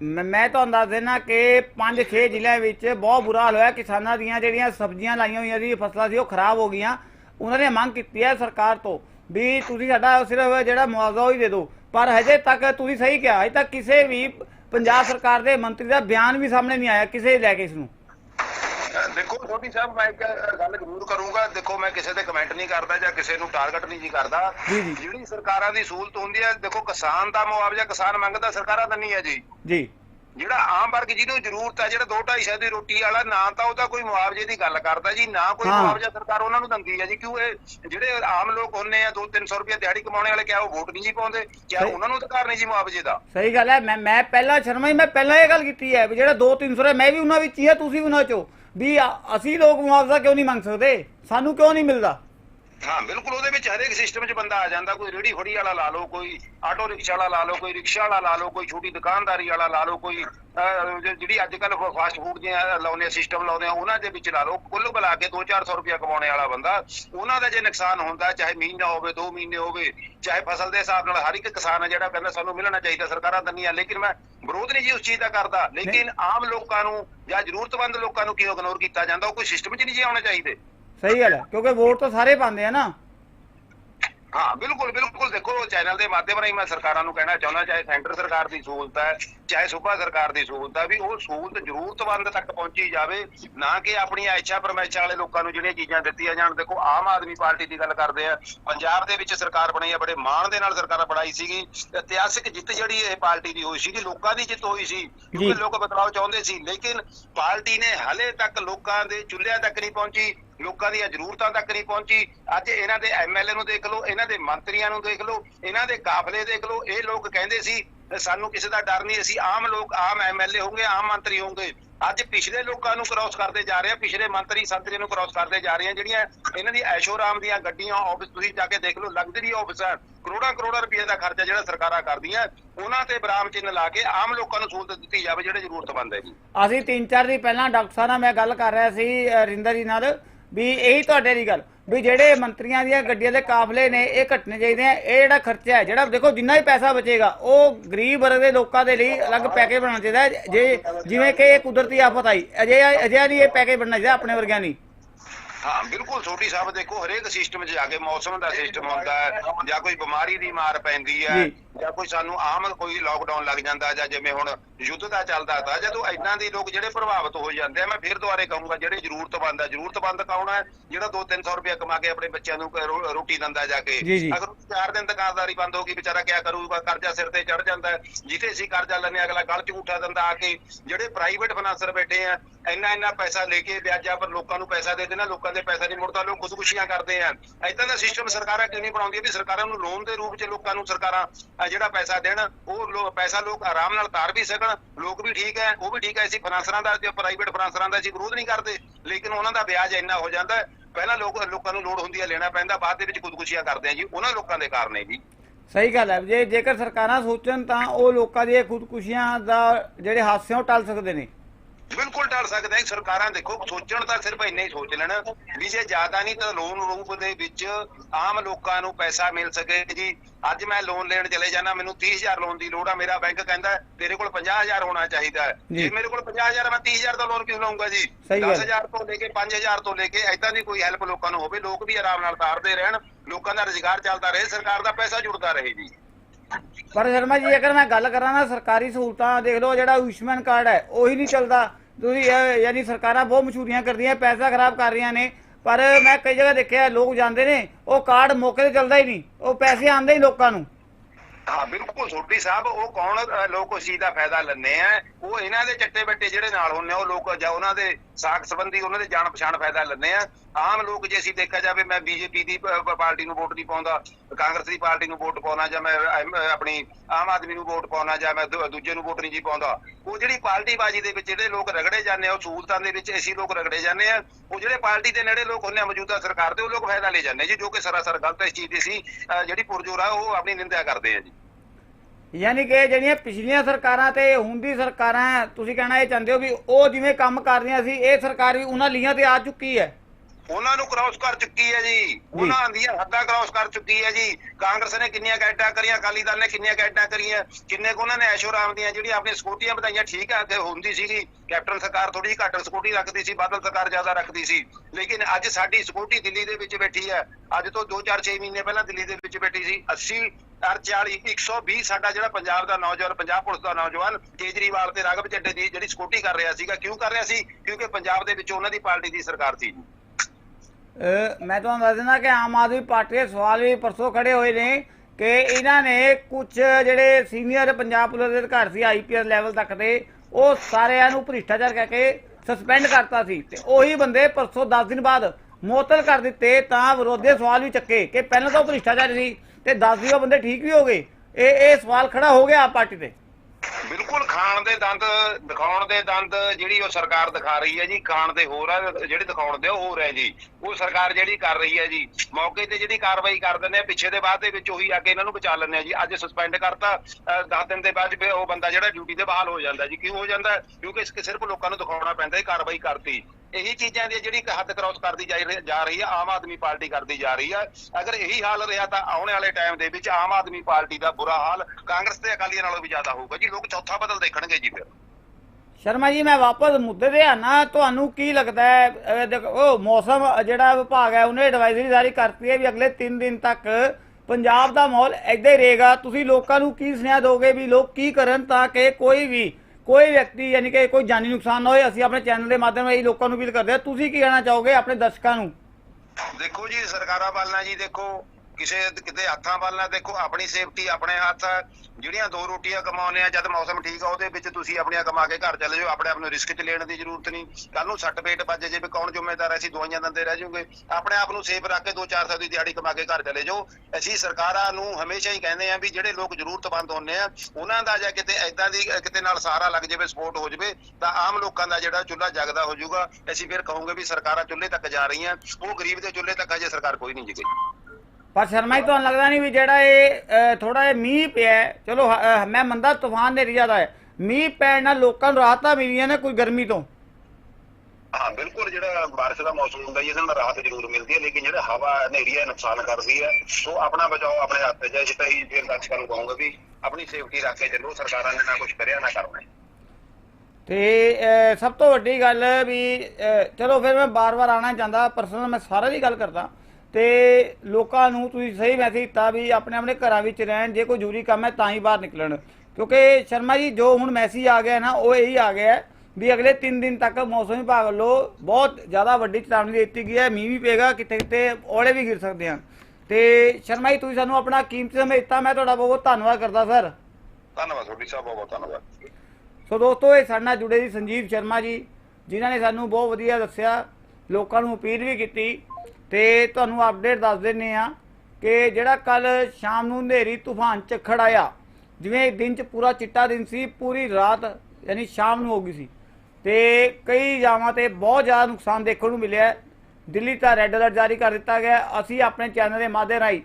Speaker 1: ਮੈਂ ਮੈਂ ਤੁਹਾਨੂੰ ਦੱਸ ਦੇਣਾ ਕਿ 5-6 ਜ਼ਿਲ੍ਹਿਆਂ ਵਿੱਚ ਬਹੁਤ ਬੁਰਾ ਹਾਲ ਹੋਇਆ। ਕਿਸਾਨਾਂ ਦੀਆਂ ਜਿਹੜੀਆਂ ਸਬਜ਼ੀਆਂ ਲਾਈਆਂ ਹੋਈਆਂ ਸੀ, ਫਸਲਾਂ ਸੀ, ਉਹ ਖਰਾਬ ਹੋ ਗਈਆਂ। ਉਹਨਾਂ ਨੇ ਮੰਗ ਕੀਤੀ ਹੈ ਸਰਕਾਰ ਤੋਂ ਵੀ ਤੁਸੀਂ ਸਾਡਾ ਸਿਰਫ ਜਿਹੜਾ ਮੁਆਵਜ਼ਾ ਉਹ ਹੀ ਦੇ ਦਿਓ। ਪਰ ਹਜੇ ਤੱਕ ਤੁਸੀਂ ਸਹੀ ਕਿਹਾ, ਹਜੇ ਤੱਕ ਕਿਸੇ ਵੀ ਪੰਜਾਬ ਸਰਕਾਰ ਦੇ ਮੰਤਰੀ ਦਾ ਬਿਆਨ ਵੀ ਸਾਹਮਣੇ ਨਹੀਂ ਆਇਆ, ਕਿਸੇ ਲੈ ਕੇ ਇਸ ਨੂੰ।
Speaker 2: ਦੇਖੋ ਛੋਟੀ ਸਾਹਿਬ ਮੈਂ ਇੱਕ ਗੱਲ ਜ਼ਰੂਰ ਕਰੂੰਗਾ। ਦੇਖੋ ਮੈਂ ਕਿਸੇ ਤੇ ਕਮੈਂਟ ਨਹੀਂ ਕਰਦਾ ਜਾਂ ਕਿਸੇ ਨੂੰ ਟਾਰਗੇਟ ਨਹੀਂ ਜੀ ਕਰਦਾ।
Speaker 1: ਜੀ, ਜੀ।
Speaker 2: ਜਿਹੜੀ ਸਰਕਾਰਾਂ ਦੀ ਸਹੂਲਤ ਹੁੰਦੀ ਹੈ ਦੇਖੋ ਕਿਸਾਨ ਦਾ ਮੁਆਵਜ਼ਾ ਕਿਸਾਨ ਮੰਗਦਾ ਸਰਕਾਰਾਂ ਦਿੰਦੀ ਹੈ ਜੀ।
Speaker 1: ਜੀ।
Speaker 2: ਜਿਹੜਾ ਆਮ ਵਰਗ ਜਿਹਨੂੰ ਜ਼ਰੂਰਤ ਹੈ ਜਿਹੜਾ 2.5 ਸੌ ਦੀ ਰੋਟੀ ਵਾਲਾ ਨਾ ਤਾਂ ਉਹਦਾ ਕੋਈ ਮੁਆਵਜ਼ੇ ਦੀ ਗੱਲ ਕਰਦਾ ਜੀ ਨਾ ਕੋਈ
Speaker 1: ਹਾਂ।
Speaker 2: ਮੁਆਵਜ਼ਾ ਸਰਕਾਰ ਉਹਨਾਂ ਨੂੰ ਦਿੰਦੀ ਹੈ ਜੀ। ਕਿਉਂ ਇਹ ਜਿਹੜੇ ਆਮ ਲੋਕ ਹੁੰਨੇ ਆ 2-300 ਰੁਪਏ ਦਿਹਾੜੀ ਕਮਾਉਣੇ ਵਾਲੇ ਕਿਆ ਉਹ ਵੋਟ ਨਹੀਂ ਜੀ ਪਾਉਂਦੇ? ਕਿਆ
Speaker 1: ਸਹੀ।
Speaker 2: ਉਹਨਾਂ ਨੂੰ ਅਧਿਕਾਰ ਨਹੀਂ ਜੀ ਮੁਆਵਜ਼ੇ ਦਾ?
Speaker 1: ਸਹੀ ਗੱਲ ਹੈ। ਮੈਂ ਮੈਂ ਪਹਿਲਾਂ ਸ਼ਰਮਾ ਜੀ ਮੈਂ ਪਹਿਲਾਂ ਇਹ ਗੱਲ ਕੀਤੀ ਹੈ ਵੀ ਜਿਹੜਾ 2-300 ਰੁਪਏ ਮੈਂ ਵੀ ਉਹਨਾਂ ਵਿੱਚ ਹੀ ਆ ਤੁਸੀਂ ਵੀ ਉਹਨਾਂ ਚੋਂ। ਵੀ ਅ- ਅਸੀਂ ਲੋਕ ਮੁਆਵਜ਼ਾ ਕਿਉਂ ਨਹੀਂ ਮੰਗ ਸਕਦੇ? ਸਾਨੂੰ ਕਿਉਂ ਨਹੀਂ ਮਿਲਦਾ?
Speaker 2: ਹਾਂ ਬਿਲਕੁਲ ਉਹਦੇ ਵਿੱਚ ਹਰੇਕ ਸਿਸਟਮ 'ਚ ਬੰਦਾ ਆ ਜਾਂਦਾ ਕੋਈ ਰੇੜੀ ਫੜੀ ਵਾਲਾ ਲਾ ਲਓ ਕੋਈ ਆਟੋ ਰਿਕਸ਼ਾ ਵਾਲਾ ਲਾ ਲਓ ਕੋਈ ਰਿਕਸ਼ਾ ਵਾਲਾ ਲਾ ਲਓ ਕੋਈ ਛੋਟੀ ਦੁਕਾਨਦਾਰੀ ਵਾਲਾ ਲਾ ਲਓ ਕੋਈ ਜਿਹੜੀ ਅੱਜ ਕੱਲ ਫਾਸਟ ਫੂਡ ਦੀਆਂ ਲਾਉਨੇ ਸਿਸਟਮ ਲਾਉਂਦੇ ਆ ਉਹਨਾਂ ਦੇ ਵਿੱਚ ਲਾ ਲਓ ਕੁੱਲ ਮਿਲਾ ਕੇ 2-400 ਰੁਪਇਆ ਕਮਾਉਣੇ ਵਾਲਾ ਬੰਦਾ ਉਹਨਾਂ ਦਾ ਜੇ ਨੁਕਸਾਨ ਹੁੰਦਾ ਚਾਹੇ ਮਹੀਨਾ ਹੋਵੇ 2 ਮਹੀਨੇ ਹੋਵੇ ਚਾਹੇ ਫਸਲ ਦੇ ਹਿਸਾਬ ਨਾਲ ਹਰ ਇੱਕ ਕਿਸਾਨ ਆ ਜਿਹੜਾ ਕਹਿੰਦਾ ਸਾਨੂੰ ਮਿਲਣਾ ਚਾਹੀਦਾ ਸਰਕਾਰਾਂ ਦੰਨੀਆਂ ਲੇਕਿਨ ਮੈਂ ਵਿਰੋਧ ਨਹੀਂ ਜੀ ਉਸ ਚੀਜ਼ ਦਾ ਕਰਦਾ ਲੇਕਿਨ ਆਮ ਲੋਕਾਂ ਨੂੰ ਜਾਂ ਜ਼ਰੂਰਤਮੰਦ ਲੋਕਾਂ ਨੂੰ ਕਿਉਂ ਇਗਨੋਰ ਕੀਤਾ ਜਾਂਦਾ ਉਹ ਕੋਈ ਸਿਸਟਮ 'ਚ ਨਹੀਂ ਜੀ ਆਉਣੇ ਚਾਹੀਦੇ।
Speaker 1: ਸਹੀ ਗੱਲ ਹੈ ਕਿਉਂਕਿ ਵੋਟ ਤਾਂ ਸਾਰੇ ਪਾਉਂਦੇ ਆ ਨਾ।
Speaker 2: ਹਾਂ ਬਿਲਕੁਲ ਬਿਲਕੁਲ। ਦੇਖੋ ਚੈਨਲ ਦੇ ਮਾਧਿਅਮ ਰਾਹੀਂ ਮੈਂ ਸਰਕਾਰਾਂ ਨੂੰ ਕਹਿਣਾ ਚਾਹੁੰਦਾ ਚਾਹੇ ਸੈਂਟਰ ਸਰਕਾਰ ਦੀ ਸਹੂਲਤ ਹੈ ਚਾਹੇ ਸੂਬਾ ਸਰਕਾਰ ਦੀ ਸਹੂਲਤ ਹੈ ਵੀ ਉਹ ਸਹੂਲਤ ਜ਼ਰੂਰਤਮੰਦ ਤੱਕ ਪਹੁੰਚੀ ਜਾਵੇ ਨਾ ਕਿ ਆਪਣੀਆਂ ਇੱਛਾ ਪਰਮੇਸ਼ਾ ਵਾਲੇ ਲੋਕਾਂ ਨੂੰ ਜਿਹੜੀਆਂ ਚੀਜ਼ਾਂ ਦਿੱਤੀਆਂ ਜਾਣ। ਦੇਖੋ ਆਮ ਆਦਮੀ ਪਾਰਟੀ ਦੀ ਗੱਲ ਕਰਦੇ ਆ ਪੰਜਾਬ ਦੇ ਵਿੱਚ ਸਰਕਾਰ ਬਣੀ ਆ ਬੜੇ ਮਾਣ ਦੇ ਨਾਲ ਸਰਕਾਰ ਬਣਾਈ ਸੀਗੀ ਇਤਿਹਾਸਿਕ ਜਿੱਤ ਜਿਹੜੀ ਇਹ ਪਾਰਟੀ ਦੀ ਹੋਈ ਸੀਗੀ ਲੋਕਾਂ ਦੀ ਜਿੱਤ ਹੋਈ ਸੀ ਕਿਉਂਕਿ ਲੋਕ ਬਦਲਾਅ ਚਾਹੁੰਦੇ ਸੀ ਲੇਕਿਨ ਪਾਰਟੀ ਨੇ ਹਲੇ ਤੱਕ ਲੋਕਾਂ ਦੇ ਚੁੱਲ੍ਹਿਆਂ ਤੱਕ ਨਹੀਂ ਪਹੁੰਚੀ ਲੋਕਾਂ ਦੀਆਂ ਜ਼ਰੂਰਤਾਂ ਤੱਕ ਨਹੀਂ ਪਹੁੰਚੀ। ਅੱਜ ਇਹਨਾਂ ਦੇ ਐਮਐਲਏ ਨੂੰ ਦੇਖ ਲਓ ਇਹਨਾਂ ਦੇ ਮੰਤਰੀਆਂ ਨੂੰ ਦੇਖ ਲਓ ਇਹਨਾਂ ਦੇ ਕਾਫਲੇ ਦੇਖ ਲਓ ਇਹ ਲੋਕ ਕਹਿੰਦੇ ਸੀ ਸਾਨੂੰ ਕਿਸੇ ਦਾ ਡਰ ਨਹੀਂ ਅਸੀਂ ਆਮ ਲੋਕ ਆਮ ਐਮਐਲਏ ਹੋਣਗੇ ਆਮ ਮੰਤਰੀ ਹੋਣਗੇ ਅੱਜ ਪਿਛਲੇ ਲੋਕਾਂ ਨੂੰ ਕ੍ਰਾਸ ਕਰਦੇ ਜਾ ਰਹੇ ਆ ਪਿਛਲੇ ਮੰਤਰੀ ਸੰਤਰੀ ਨੂੰ ਕ੍ਰਾਸ ਕਰਦੇ ਜਾ ਰਹੇ ਆ ਜਿਹੜੀਆਂ ਇਹਨਾਂ ਦੀ ਐਸ਼ੋਰਾਮ ਦੀਆਂ ਗੱਡੀਆਂ ਆਫਿਸ ਤੁਸੀਂ ਜਾ ਕੇ ਦੇਖ ਲਓ ਲਗਜ਼ਰੀ ਆਫਿਸ ਆ ਕਰੋੜਾਂ ਕਰੋੜਾਂ ਰੁਪਏ ਦਾ ਖਰਚਾ ਜਿਹੜਾ ਸਰਕਾਰਾਂ ਕਰਦੀਆਂ ਉਹਨਾਂ ਤੇ ਬਰਾਮ ਚਿੰਨ ਲਾ ਕੇ ਆਮ ਲੋਕਾਂ ਨੂੰ ਸਹੂਲਤ ਦਿੱਤੀ ਜਾਵੇ ਜਿਹੜੇ ਜ਼ਰੂਰਤਮੰਦ ਹੈ ਜੀ
Speaker 1: ਅਸੀਂ ਤਿੰਨ ਚਾਰ ਦਿਨ ਪਹਿਲਾਂ ਡਾਕਟਰ ਸਾਹਿਬ ਨਾਲ ਮੈਂ ਗੱਲ ਕਰ ਰਿਹਾ ਸੀ ਅ, ਰਿੰਦਰ ਜੀ ਨਾਲ। ਵੀ ਇਹੀ ਤੁਹਾਡੇ ਦੀ ਗੱਲ। ਵੀ ਜਿਹੜੇ ਮੰਤਰੀਆਂ ਦੀਆਂ ਗੱਡੀਆਂ ਦੇ ਕਾਫਲੇ ਨੇ, ਇਹ ਘਟਨੇ ਚਾਹੀਦੇ ਆ। ਇਹ ਜਿਹੜਾ ਖਰਚਾ ਹੈ, ਜਿਹੜਾ ਦੇਖੋ ਜਿੰਨਾ ਵੀ ਪੈਸਾ ਬਚੇਗਾ, ਉਹ ਗਰੀਬ ਵਰਗ ਦੇ ਲੋਕਾਂ ਦੇ ਲਈ ਅਲੱਗ ਪੈਕੇਜ ਬਣਾਉਣਾ ਚਾਹੀਦਾ ਹੈ। ਜੇ ਜਿਵੇਂ ਕਿ ਇਹ ਕੁਦਰਤੀ ਆਫਤ ਆਈ ਅਜੇ ਅਜੇ ਨਹੀਂ ਇਹ ਪੈਕੇਜ ਬਣਨਾ ਚਾਹੀਦਾ ਆਪਣੇ ਵਰਗਿਆਂ ਲਈ।
Speaker 2: ਹਾਂ ਬਿਲਕੁਲ ਛੋਟੀ ਸਾਹਿਬ ਦੇਖੋ ਹਰੇਕ ਸਿਸਟਮ 'ਚ ਜਾ ਕੇ ਮੌਸਮ ਦਾ ਸਿਸਟਮ ਹੁੰਦਾ ਹੈ ਜਾਂ ਕੋਈ ਬਿਮਾਰੀ ਦੀ ਮਾਰ ਪੈਂਦੀ ਹੈ
Speaker 1: ਜੀ।
Speaker 2: ਕੋਈ ਸਾਨੂੰ ਆਮ ਕੋਈ ਲੋਕਡਾਊਨ ਲੱਗ ਜਾਂਦਾ ਜਾਂ ਜਿਵੇਂ ਹੁਣ ਯੁੱਧ ਦਾ ਚੱਲਦਾ ਤਾਂ ਜਦੋਂ ਇਦਾਂ ਦੇ ਲੋਕ ਜਿਹੜੇ ਪ੍ਰਭਾਵਿਤ ਹੋ ਜਾਂਦੇ ਆ ਮੈਂ ਫਿਰ ਦੁਬਾਰੇ ਕਹੂੰਗਾ ਜਿਹੜੇ ਜ਼ਰੂਰਤਮੰਦ ਆ ਜ਼ਰੂਰਤਮੰਦ ਕੌਣ ਹੈ ਜਿਹੜਾ 2-300 ਰੁਪਏ ਕਮਾ ਕੇ ਆਪਣੇ ਬੱਚਿਆਂ ਨੂੰ ਰੋਟੀ ਦਿੰਦਾ ਜਾ ਕੇ। ਅਗਰ ਚਾਰ ਦਿਨ ਦੁਕਾਨਦਾਰੀ ਬੰਦ ਹੋ ਗਈ ਵਿਚਾਰਾ ਕਿਆ ਕਰੂਗਾ? ਕਰਜ਼ਾ ਸਿਰ ਤੇ ਚੜ ਜਾਂਦਾ ਜਿੱਥੇ ਅਸੀਂ ਕਰਜ਼ਾ ਲੈਣੇ ਅਗਲਾ ਗਲ ਚ ਉਠਾ ਦਿੰਦਾ ਆ ਕੇ। ਜਿਹੜੇ ਪ੍ਰਾਈਵੇਟ ਫਾਈਨਾਂਸਰ ਬੈਠੇ ਆ ਇੰਨਾ ਇੰਨਾ ਪੈਸਾ ਲੈ ਕੇ ਵਿਆਜਾਂ ਪਰ ਲੋਕਾਂ ਨੂੰ ਪੈਸਾ ਦੇ ਦੇਣਾ ਲੋਕਾਂ ਦੇ ਪੈਸਾ ਨਹੀਂ ਮੁੜਦਾ, ਲੋਕ ਖੁਦਕੁਸ਼ੀਆਂ ਕਰਦੇ ਆ। ਏਦਾਂ ਦਾ ਸਿਸਟਮ ਸਰਕਾਰਾਂ ਕਿਉਂ ਬਣਾਉਂਦੀਆਂ ਵੀ ਸਰਕਾਰਾਂ ਨੂੰ ਲੋਨ ਦੇ ਰੂਪ ਚ ਲੋਕਾਂ ਨੂੰ ਸਰਕਾਰਾਂ ਜਿਹੜਾ ਪੈਸਾ ਦੇਣ, ਉਹ ਪੈਸਾ ਲੋਕ ਆਰਾਮ ਨਾਲ ਤਾਰ ਵੀ ਸਕਣ, ਲੋਕ ਵੀ ਠੀਕ ਹੈ, ਉਹ ਵੀ ਠੀਕ ਹੈ, ਅਸੀਂ ਫਾਈਨਾਂਸਰਾਂ ਦਾ ਤੇ ਪ੍ਰਾਈਵੇਟ ਫਾਈਨਾਂਸਰਾਂ ਦਾ ਅਸੀਂ ਵਿਰੋਧ ਨਹੀਂ ਕਰਦੇ, ਲੇਕਿਨ ਉਹਨਾਂ ਦਾ ਵਿਆਜ ਇੰਨਾ ਹੋ ਜਾਂਦਾ, ਪਹਿਲਾਂ ਲੋਕ, ਲੋਕਾਂ ਨੂੰ ਲੋੜ ਹੁੰਦੀ ਹੈ ਲੈਣਾ ਪੈਂਦਾ, ਬਾਅਦ ਦੇ ਵਿੱਚ ਖੁਦਕੁਸ਼ੀਆਂ ਕਰਦੇ ਆ ਜੀ, ਉਹਨਾਂ ਲੋਕਾਂ ਦੇ ਕਾਰਨ ਹੈ ਜੀ।
Speaker 1: ਸਹੀ ਗੱਲ ਹੈ, ਜੇ, ਜੇਕਰ ਸਰਕਾਰਾਂ ਸੋਚਣ ਤਾਂ ਉਹ ਲੋਕਾਂ ਦੀਆਂ ਖੁਦਕੁਸ਼ੀਆਂ ਦਾ ਜਿਹੜੇ ਹਾਦਸੇ ਉਹ ਟਾਲ ਸਕਦੇ ਨੇ।
Speaker 2: ਬਿਲਕੁਲ ਟਲ ਸਕਦਾ ਹੈ ਸਰਕਾਰਾਂ ਦੇਖੋ ਸੋਚਣ ਤਾਂ ਸਿਰਫ ਇੰਨਾ ਹੀ ਸੋਚ ਲੈਣ ਵੀ ਜੇ ਜ਼ਿਆਦਾ ਨਹੀਂ ਤਾਂ ਲੋਨ ਰੂਪ ਦੇ ਵਿੱਚ ਆਮ ਲੋਕਾਂ ਨੂੰ ਪੈਸਾ ਮਿਲ ਸਕੇ ਜੀ ਅੱਜ ਮੈਂ ਲੋਨ ਲੈਣ ਚਲੇ ਜਾਣਾ ਮੈਨੂੰ 30000 ਲੋਨ ਦੀ ਲੋੜ ਆ ਮੇਰਾ ਬੈਂਕ ਕਹਿੰਦਾ ਤੇਰੇ ਕੋਲ 50000 ਹੋਣਾ ਚਾਹੀਦਾ ਹੈ
Speaker 1: ਜੀ।
Speaker 2: ਮੇਰੇ ਕੋਲ 50000 ਮੈਂ 30000 ਦਾ ਲੋਨ ਕਿਉਂ ਲਵਾਂਗਾ ਜੀ
Speaker 1: ਸਹੀ ਗੱਲ।
Speaker 2: 10000 ਤੋਂ ਲੈ ਕੇ 5000 ਤੋਂ ਲੈ ਕੇ ਐਦਾਂ ਦੀ ਕੋਈ ਹੈਲਪ ਲੋਕਾਂ ਨੂੰ ਹੋਵੇ ਲੋਕ ਵੀ ਆਰਾਮ ਨਾਲ ਤਾਰਦੇ ਰਹਿਣ ਲੋਕਾਂ ਦਾ ਰੁਜ਼ਗਾਰ ਚੱਲਦਾ ਰਹੇ ਸਰਕਾਰ ਦਾ ਪੈਸਾ ਜੁੜਦਾ ਰਹੇ ਜੀ
Speaker 1: ਪਰ ਸ਼ਰਮਾ ਜੀ ਅਗਰ ਮੈਂ ਗੱਲ ਕਰਾਂ ਨਾ ਸਰਕਾਰੀ ਸਹੂਲਤਾਂ ਦੇਖ ਲਓ ਜਿਹੜਾ ਆਯੁਸ਼ਮਾਨ ਕਾਰਡ ਹੈ ਉਹੀ ਨਹੀਂ ਚੱਲਦਾ। ਤੁਸੀਂ ਇਹ- ਯਾਨੀ ਸਰਕਾਰਾਂ ਬਹੁਤ ਮਸ਼ਹੂਰੀਆਂ ਕਰਦੀਆਂ ਪੈਸਾ ਖਰਾਬ ਕਰ ਰਹੀਆਂ ਨੇ। ਪਰ ਮੈਂ ਕਈ ਜਗ੍ਹਾ ਦੇਖਿਆ ਲੋਕ ਜਾਂਦੇ ਨੇ ਉਹ ਕਾਰਡ ਮੌਕੇ ਤੇ ਚੱਲਦਾ ਹੀ ਨਹੀਂ। ਉਹ ਪੈਸੇ ਆਉਂਦੇ ਹੀ ਲੋਕਾਂ ਨੂੰ।
Speaker 2: ਹਾਂ ਬਿਲਕੁਲ ਸੋਢੀ ਸਾਹਿਬ ਉਹ ਕੌਣ ਅ, ਲੋਕ ਉਸ ਚੀਜ਼ ਦਾ ਫਾਇਦਾ ਲੈਂਦੇ ਆ? ਉਹ ਇਹਨਾਂ ਦੇ ਚੱਟੇ ਬੱਟੇ ਜਿਹੜੇ ਨਾਲ ਹੁੰਨੇ ਆ ਉਹ ਲੋਕ ਜਾਂ ਉਹਨਾਂ ਦੇ ਸਾਖ ਸੰਬੰਧੀ ਉਹਨਾਂ ਦੇ ਜਾਣ ਪਛਾਣ ਫਾਇਦਾ ਲੈਂਦੇ ਆ। ਆਮ ਲੋਕ ਜੇ ਅਸੀਂ ਦੇਖਿਆ ਜਾਵੇ, ਮੈਂ ਬੀਜੇਪੀ ਦੀ ਪ- ਪ- ਪਾਰਟੀ ਨੂੰ ਵੋਟ ਨਹੀਂ ਪਾਉਂਦਾ, ਕਾਂਗਰਸ ਦੀ ਪਾਰਟੀ ਨੂੰ ਵੋਟ ਪਾਉਣਾ ਜਾਂ ਮੈਂ ਆਪਣੀ ਆਮ ਆਦਮੀ ਨੂੰ ਵੋਟ ਪਾਉਣਾ ਜਾਂ ਮੈਂ ਦੂਜੇ ਨੂੰ ਵੋਟ ਨਹੀਂ ਜੀ ਪਾਉਂਦਾ, ਉਹ ਜਿਹੜੀ ਪਾਰਟੀ ਬਾਜੀ ਦੇ ਵਿੱਚ ਜਿਹੜੇ ਲੋਕ ਰਗੜੇ ਜਾਂਦੇ ਆ, ਉਹ ਸਹੂਲਤਾਂ ਦੇ ਵਿੱਚ ਅਸੀਂ ਲੋਕ ਰਗੜੇ ਜਾਂਦੇ ਆ। ਉਹ ਜਿਹੜੇ ਪਾਰਟੀ ਦੇ ਨੇੜੇ ਲੋਕ ਹੁੰਦੇ ਆ, ਮੌਜੂਦਾ ਸਰਕਾਰ ਦੇ, ਉਹ ਲੋਕ ਫਾਇਦਾ ਲੈ ਜਾਂਦੇ ਜੀ, ਜੋ ਕਿ ਸਰਾਸਰ ਗਲਤ ਇਸ ਚੀਜ਼ ਦੀ ਸੀ ਜਿਹੜੀ ਪੁਰਜੋਰ ਆ, ਉਹ ਆਪਣੀ ਨਿੰਦਿਆ ਕਰਦੇ ਆ ਜੀ।
Speaker 1: ਯਾਨੀ ਕਿ ਜਿਹੜੀਆਂ ਪਿਛਲੀਆਂ ਸਰਕਾਰਾਂ ਤੇ ਹੁਣ ਦੀ ਸਰਕਾਰਾਂ ਤੁਸੀਂ ਕਹਿਣਾ ਇਹ ਚਾਹੁੰਦੇ ਹੋ ਵੀ ਉਹ ਜਿਵੇਂ ਕੰਮ ਕਰ ਰਹੀਆਂ ਸੀ ਇਹ ਸਰਕਾਰ ਵੀ ਉਹਨਾਂ ਲੀਆਂ ਤੇ ਆ ਚੁੱਕੀ ਹੈ?
Speaker 2: ਉਹਨਾਂ ਨੂੰ ਕ੍ਰਾਸ ਕਰ ਚੁੱਕੀ ਹੈ ਜੀ। ਉਹਨਾਂ ਦੀਆਂ ਹੱਦਾਂ ਕ੍ਰਾਸ ਕਰ ਚੁੱਕੀ ਹੈ ਜੀ। ਕਾਂਗਰਸ ਨੇ ਕਿੰਨੀਆਂ ਕੈਡਾਂ ਕਰੀਆਂ ਅਕਾਲੀ ਦਲ ਨੇ ਕਿੰਨੀਆਂ ਕੈਡਾਂ ਕਰੀਆਂ ਕਿੰਨੇ ਕੁ ਉਹਨਾਂ ਨੇ ਐਸ਼ੋਰਾਮ ਦੀਆਂ ਜਿਹੜੀਆਂ ਆਪਣੀਆਂ ਸਕੂਟੀਆਂ ਵਧਾਈਆਂ ਠੀਕ ਹੈ ਅੱਗੇ ਹੁੰਦੀ ਸੀਗੀ। ਕੈਪਟਨ ਸਰਕਾਰ ਥੋੜੀ ਜਿਹੀ ਘੱਟ ਸਕੂਟੀ ਰੱਖਦੀ ਸੀ ਬਾਦਲ ਸਰਕਾਰ ਜ਼ਿਆਦਾ ਰੱਖਦੀ ਸੀ। ਲੇਕਿਨ ਅੱਜ ਸਾਡੀ ਸਕੂਟੀ ਦਿੱਲੀ ਦੇ ਵਿੱਚ ਬੈਠੀ ਹੈ। ਅੱਜ ਤੋਂ 2-4 6 ਮਹੀਨੇ ਪਹਿਲਾਂ ਦਿੱਲੀ ਦੇ ਵਿੱਚ ਬੈਠੀ ਸੀ। 80 ਅਰ 40 120 ਸਾਡਾ ਜਿਹੜਾ ਪੰਜਾਬ ਦਾ ਨੌਜਵਾਨ, ਪੰਜਾਬ ਪੁਲਿਸ ਦਾ ਨੌਜਵਾਨ ਕੇਜਰੀਵਾਲ ਤੇ ਰਾਘਵ ਚੱਡੇ ਦੀ ਜਿਹੜੀ ਸਕੂਟੀ ਕਰ ਰਿਹਾ ਸੀਗਾ, ਕਿਉਂ ਕਰ ਰਿਹਾ ਸੀ? ਕਿਉਂਕਿ ਪੰਜਾਬ ਦੇ ਵਿੱਚ ਉਹਨਾਂ ਦੀ ਪਾਰਟੀ ਦੀ ਸਰਕਾਰ ਸੀ।
Speaker 1: ਮੈਂ ਤੁਹਾਨੂੰ ਦੱਸ ਦਿੰਦਾ ਕਿ ਆਮ ਆਦਮੀ ਪਾਰਟੀ ਦੇ ਸਵਾਲ ਵੀ ਪਰਸੋਂ ਖੜੇ ਹੋਏ ਨੇ ਕਿ ਇਹਨਾਂ ਨੇ ਕੁਝ ਜਿਹੜੇ ਸੀਨੀਅਰ ਪੰਜਾਬ ਪੁਲਿਸ ਦੇ ਅਧਿਕਾਰੀ ਸੀ ਆਈਪੀਐਸ ਲੈਵਲ ਤੱਕ ਦੇ, ਉਹ ਸਾਰਿਆਂ ਨੂੰ ਭ੍ਰਿਸ਼ਟਾਚਾਰ ਕਰਕੇ ਸਸਪੈਂਡ ਕਰਤਾ ਸੀ। ਤੇ ਉਹੀ ਬੰਦੇ ਪਰਸੋਂ 10 ਦਿਨ ਬਾਅਦ ਮੁਅੱਤਲ ਕਰ ਦਿੱਤੇ ਤਾਂ ਵਿਰੋਧੀ ਸਵਾਲ ਵੀ ਚੱਕੇ ਕਿ ਪਹਿਲਾਂ ਤਾਂ ਉਹ ਭ੍ਰਿਸ਼ਟਾਚਾਰੀ ਸੀ ਤੇ 10 ਦਿਨ ਉਹ ਬੰਦੇ ਠੀਕ ਵੀ ਹੋ ਗਏ। ਇਹ ਇਹ ਸਵਾਲ ਖੜਾ ਹੋ ਗਿਆ ਆਪ ਪਾਰਟੀ ਤੇ।
Speaker 2: ਬਿਲਕੁਲ, ਖਾਣ ਦੇ ਦੰਦ, ਦਿਖਾਉਣ ਦੇ ਦੰਦ ਜਿਹੜੀ ਉਹ ਸਰਕਾਰ ਦਿਖਾ ਰਹੀ ਹੈ ਜੀ, ਖਾਣ ਦੇ ਹੋਰ ਆ, ਜਿਹੜੇ ਦਿਖਾਉਣ ਦੇ ਉਹ ਹੈ ਜੀ। ਉਹ ਸਰਕਾਰ ਜਿਹੜੀ ਕਰ ਰਹੀ ਹੈ ਜੀ, ਮੌਕੇ ਤੇ ਜਿਹੜੀ ਕਾਰਵਾਈ ਕਰ ਦਿੰਦੇ ਆ, ਪਿੱਛੇ ਦੇ ਬਾਅਦ ਦੇ ਵਿੱਚ ਉਹੀ ਆ ਕੇ ਇਹਨਾਂ ਨੂੰ ਬਚਾ ਲੈਂਦੇ ਆ ਜੀ। ਅੱਜ ਸਸਪੈਂਡ ਕਰਤਾ 10 ਦਿਨ ਦੇ ਬਾਅਦ ਉਹ ਬੰਦਾ ਜਿਹੜਾ ਡਿਊਟੀ ਤੇ ਬਹਾਲ ਹੋ ਜਾਂਦਾ ਜੀ। ਕਿਉਂ ਹੋ ਜਾਂਦਾ? ਕਿਉਂਕਿ ਇਸ ਸਿਰਫ ਲੋਕਾਂ ਨੂੰ ਦਿਖਾਉਣਾ ਪੈਂਦਾ ਹੈ ਕਾਰਵਾਈ ਕਰਤੀ। ਇਹੀ ਚੀਜ਼ਾਂ ਦੀ ਜਿਹੜੀ ਹੱਦ ਕ੍ਰਾਸ ਕਰਦੀ ਜਾ ਰਹੀ ਹੈ ਆਮ ਆਦਮੀ ਪਾਰਟੀ ਕਰਦੀ ਜਾ ਰਹੀ ਹੈ ਅਗਰ ਇਹੀ ਹਾਲ ਰਿਹਾ ਤਾਂ ਆਉਣ ਵਾਲੇ ਟਾਈਮ ਦੇ ਵਿੱਚ ਆਮ ਆਦਮੀ ਪਾਰਟੀ ਦਾ ਬੁਰਾ ਹਾਲ ਕਾਂਗਰਸ ਤੇ ਅਕਾਲੀਆਂ ਨਾਲੋਂ ਵੀ ਜ਼ਿਆਦਾ ਹੋਊਗਾ। ਜੀ, ਲੋਕ ਚੌਥਾ ਬਦਲ ਦੇਖਣਗੇ ਜੀ ਫਿਰ।
Speaker 1: ਸ਼ਰਮਾ ਜੀ, ਮੈਂ ਵਾਪਸ ਮੁੱਦੇ ਤੇ ਆਣਾ ਤੁਹਾਨੂੰ ਕੀ ਲੱਗਦਾ ਹੈ? ਦੇਖੋ ਮੌਸਮ ਜਿਹੜਾ ਵਿਭਾਗ ਹੈ, ਉਹਨੇ ਐਡਵਾਈਜ਼ਰੀ ਜਾਰੀ ਕਰਤੀ ਹੈ ਵੀ ਅਗਲੇ 3 ਦਿਨ ਤੱਕ ਪੰਜਾਬ ਦਾ ਮਾਹੌਲ ਐਦਾਂ ਹੀ ਰਹੇਗਾ। ਤੁਸੀਂ ਲੋਕਾਂ ਨੂੰ ਕੀ ਸੁਨੇਹਾ ਦੋਗੇ ਵੀ ਲੋਕ ਕੀ ਕਰਨ ਤਾਂ ਕਿ ਕੋਈ ਵੀ ਕੋਈ ਵਿਅਕਤੀ ਯਾਨੀ ਕਿ ਕੋਈ ਜਾਨੀ ਨੁਕਸਾਨ ਨਾ ਹੋਏ, ਅਸੀਂ ਆਪਣੇ ਚੈਨਲ ਦੇ ਮਾਧਿਅਮ ਰਾਹੀਂ ਲੋਕਾਂ ਨੂੰ ਅਪੀਲ ਕਰਦੇ ਹਾਂ, ਤੁਸੀਂ ਕੀ ਕਹਿਣਾ ਚਾਹੋਗੇ ਆਪਣੇ ਦਰਸ਼ਕਾਂ ਨੂੰ?
Speaker 2: ਦੇਖੋ ਜੀ, ਸਰਕਾਰਾਂ ਵੱਲ ਨਾ ਜੀ, ਦੇਖੋ ਕਿਸੇ ਕਿਤੇ ਹੱਥਾਂ ਵੱਲ ਨਾ ਦੇਖੋ, ਆਪਣੀ ਸੇਫਟੀ ਆਪਣੇ ਹੱਥ ਆ। ਜਿਹੜੀਆਂ ਦੋ ਰੋਟੀਆਂ ਕਮਾਉਂਦੇ ਆ, ਜਦ ਮੌਸਮ ਠੀਕ ਆ, ਉਹਦੇ ਵਿੱਚ ਤੁਸੀਂ ਆਪਣੀਆਂ ਕਮਾ ਕੇ ਘਰ ਚਲੇ ਜਾਓ। ਆਪਣੇ ਆਪ ਨੂੰ ਰਿਸਕ 'ਚ ਲੈਣ ਦੀ ਜ਼ਰੂਰਤ ਨਹੀਂ। ਕੱਲ ਨੂੰ ਸੱਟ ਪੇਟ ਵੱਜ ਜੇ ਵੀ ਕੌਣ ਜ਼ਿੰਮੇਦਾਰ ਹੈ ਅਸੀਂ ਦਵਾਈਆਂ ਦਿੰਦੇ ਰਹਿ ਜਾਓਗੇ ਆਪਣੇ ਆਪ ਨੂੰ ਸੇਫ ਰੱਖ ਕੇ 2-400 ਦੀ ਦਿਹਾੜੀ ਕਮਾ ਕੇ ਘਰ ਚਲੇ ਜਾਓ। ਅਸੀਂ ਸਰਕਾਰਾਂ ਨੂੰ ਹਮੇਸ਼ਾ ਹੀ ਕਹਿੰਦੇ ਆ ਵੀ ਜਿਹੜੇ ਲੋਕ ਜ਼ਰੂਰਤਮੰਦ ਹੁੰਦੇ ਆ, ਉਹਨਾਂ ਦਾ ਜਾਂ ਕਿਤੇ ਐਦਾਂ ਦੀ ਕਿਤੇ ਨਾਲ ਸਹਾਰਾ ਲੱਗ ਜਾਵੇ ਸਪੋਰਟ ਹੋ ਜਾਵੇ, ਤਾਂ ਆਮ ਲੋਕਾਂ ਦਾ ਜਿਹੜਾ ਚੁੱਲ੍ਹਾ ਜਗਦਾ ਹੋ ਜਾਊਗਾ। ਅਸੀਂ ਫਿਰ ਕਹੋਗੇ ਵੀ ਸਰਕਾਰਾਂ ਚੁੱਲ੍ਹੇ ਤੱਕ ਜਾ ਰਹੀਆਂ। ਉਹ ਗਰੀਬ ਦੇ ਚੁੱਲ੍ਹੇ ਤੱਕ ਅਜੇ ਸਰਕਾਰ ਕੋਈ ਨਹੀਂ ਜੀ ਗਈ
Speaker 1: ਪਰ ਸ਼ਰਮਾ ਜੀ ਤੁਹਾਨੂੰ ਲੱਗਦਾ ਨਹੀਂ ਵੀ ਜਿਹੜਾ ਇਹ ਥੋੜਾ ਜਿਹਾ ਮੀਂਹ ਪਿਆ ਚਲੋ ਮੈਂ ਮੰਦਾ ਤੂਫਾਨ ਨੇ ਜ਼ਿਆਦਾ ਹੈ। ਮੀਂਹ ਪੈਣ ਨਾਲ ਲੋਕਾਂ ਨੂੰ ਰਾਹਤਾਂ ਮਿਲੀਆਂ ਨੇ ਕੋਈ ਗਰਮੀ ਤੋਂ।
Speaker 2: ਹਾਂ ਬਿਲਕੁਲ ਜਿਹੜਾ ਬਾਰਿਸ਼ ਦਾ ਮੌਸਮ ਹੁੰਦਾ ਜੀ ਇਹਦੇ ਨਾਲ ਰਾਹਤ ਜ਼ਰੂਰ ਮਿਲਦੀ ਹੈ ਲੇਕਿਨ ਜਿਹੜਾ ਹਵਾ ਹਨੇਰੀ ਹੈ ਨੁਕਸਾਨ ਕਰਦੀ ਹੈ। ਸੋ ਆਪਣਾ ਬਚਾਓ ਆਪਣੇ ਹੱਥ 'ਚ ਹੈ। ਜਿੱਦਾਂ ਹੀ ਫਿਰ ਦਰਸ਼ਕਾਂ ਨੂੰ ਕਹੂੰਗਾ ਵੀ ਆਪਣੀ ਸੇਫਟੀ ਰੱਖ ਕੇ ਚੱਲੋ ਸਰਕਾਰਾਂ ਨੇ ਨਾ ਕੁਝ ਕਰਿਆ ਨਾ ਕਰਨਾ
Speaker 1: ਤੇ ਸਭ ਤੋਂ ਵੱਡੀ ਗੱਲ ਵੀ ਚਲੋ ਫਿਰ ਮੈਂ ਬਾਰ-ਬਾਰ ਆਣਾ ਚਾਹੁੰਦਾ ਪਰਸਨਲ ਮੈਂ ਸਾਰਾ ਦੀ ਗੱਲ ਕਰਦਾ। ਤੇ ਲੋਕਾਂ ਨੂੰ ਤੁਸੀਂ ਸਹੀ ਮੈਸੇਜ ਦਿੱਤਾ ਵੀ ਆਪਣੇ ਆਪਣੇ ਘਰਾਂ ਵਿੱਚ ਰਹਿਣ ਜੇ ਕੋਈ ਜ਼ਰੂਰੀ ਕੰਮ ਹੈ ਤਾਂ ਹੀ ਬਾਹਰ ਨਿਕਲਣ। ਕਿਉਂਕਿ ਸ਼ਰਮਾ ਜੀ ਜੋ ਹੁਣ ਮੈਸੇਜ ਆ ਗਿਆ ਨਾ ਉਹ ਇਹੀ ਆ ਗਿਆ ਵੀ ਅਗਲੇ 3 ਦਿਨ ਤੱਕ ਮੌਸਮ ਵਿਭਾਗ ਵੱਲੋਂ ਬਹੁਤ ਜ਼ਿਆਦਾ ਵੱਡੀ ਚੇਤਾਵਨੀ ਦਿੱਤੀ ਗਈ ਹੈ। ਮੀਂਹ ਵੀ ਪਏਗਾ ਕਿਤੇ ਕਿਤੇ ਓਲੇ ਵੀ ਗਿਰ ਸਕਦੇ ਹਨ ਤੇ ਸ਼ਰਮਾ ਜੀ ਤੁਸੀਂ ਸਾਨੂੰ ਆਪਣਾ ਕੀਮਤੀ ਸਮੇਂ ਦਿੱਤਾ। ਮੈਂ ਤੁਹਾਡਾ ਬਹੁਤ ਬਹੁਤ ਧੰਨਵਾਦ ਕਰਦਾ ਸਰ।
Speaker 2: ਧੰਨਵਾਦ ਤੁਹਾਡੀ ਸਾਹਿਬ ਬਹੁਤ ਬਹੁਤ ਧੰਨਵਾਦ।
Speaker 1: ਸੋ ਦੋਸਤੋ ਇਹ ਸਾਡੇ ਨਾਲ ਜੁੜੇ ਸੀ ਸੰਜੀਵ ਸ਼ਰਮਾ ਜੀ ਜਿਨ੍ਹਾਂ ਨੇ ਸਾਨੂੰ ਬਹੁਤ ਵਧੀਆ ਦੱਸਿਆ। ਲੋਕਾਂ ਨੂੰ ਅਪੀਲ ਵੀ ਕੀਤੀ। ਤੇ ਤੁਹਾਨੂੰ ਅਪਡੇਟ ਦੱਸ ਦਿੰਨੇ ਆ ਕਿ ਜਿਹੜਾ ਕੱਲ ਸ਼ਾਮ ਨੂੰ ਹਨੇਰੀ ਤੂਫਾਨ ਝੱਖੜ ਆਇਆ ਜਿਵੇਂ ਦਿਨ ਚ ਪੂਰਾ ਚਿੱਟਾ ਦਿਨ ਸੀ, ਪੂਰੀ ਰਾਤ ਯਾਨੀ ਸ਼ਾਮ ਨੂੰ ਹੋ ਗਈ ਸੀ। ਤੇ ਕਈ ਜਾਵਾਂ ਤੇ ਬਹੁਤ ਜ਼ਿਆਦਾ ਨੁਕਸਾਨ ਦੇਖਣ ਨੂੰ ਮਿਲਿਆ ਦਿੱਲੀ ਤਾਂ ਰੈੱਡ ਅਲਰਟ ਜਾਰੀ ਕਰ ਦਿੱਤਾ ਗਿਆ ਅਸੀਂ ਆਪਣੇ ਚੈਨਲ ਦੇ ਮਾਧਿਅਮ ਰਾਹੀਂ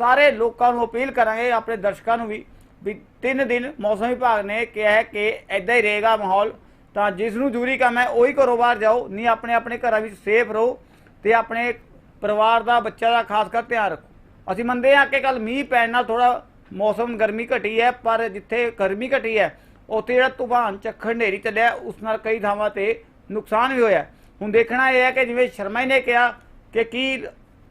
Speaker 1: ਸਾਰੇ ਲੋਕਾਂ ਨੂੰ ਅਪੀਲ ਕਰਾਂਗੇ, ਆਪਣੇ ਦਰਸ਼ਕਾਂ ਨੂੰ ਵੀ ਵੀ ਤਿੰਨ ਦਿਨ ਮੌਸਮ ਵਿਭਾਗ ਨੇ ਕਿਹਾ ਹੈ ਕਿ ਐਦਾਂ ਹੀ ਰਹੇਗਾ ਮਾਹੌਲ। ਤਾਂ ਜਿਸ ਨੂੰ ਜ਼ਰੂਰੀ ਕੰਮ ਹੈ, ਉਹੀ ਘਰੋਂ ਬਾਹਰ ਜਾਓ। ਨਹੀਂ ਆਪਣੇ ਆਪਣੇ ਘਰਾਂ ਵਿੱਚ ਸੇਫ ਰਹੋ ਤੇ ਆਪਣੇ ਪਰਿਵਾਰ ਦਾ ਬੱਚਾ ਦਾ ਖਾਸ ਕਰ ਧਿਆਨ ਰੱਖੋ। ਅਸੀਂ ਮੰਨਦੇ ਹਾਂ ਕਿ ਕੱਲ ਮੀਂਹ ਪੈਣ ਨਾਲ ਥੋੜਾ ਮੌਸਮ ਗਰਮੀ ਘਟੀ ਹੈ, ਪਰ ਜਿੱਥੇ ਗਰਮੀ ਘਟੀ ਹੈ, ਉੱਥੇ ਜਿਹੜਾ ਤੂਫਾਨ ਝੱਖੜ ਹਨੇਰੀ ਚੱਲਿਆ, ਉਸ ਨਾਲ ਕਈ ਥਾਵਾਂ ਤੇ ਨੁਕਸਾਨ ਵੀ ਹੋਇਆ। ਹੁਣ ਦੇਖਣਾ ਇਹ ਹੈ ਕਿ ਜਿਵੇਂ ਸ਼ਰਮਾ ਜੀ ਨੇ ਕਿਹਾ ਕਿ ਕੀ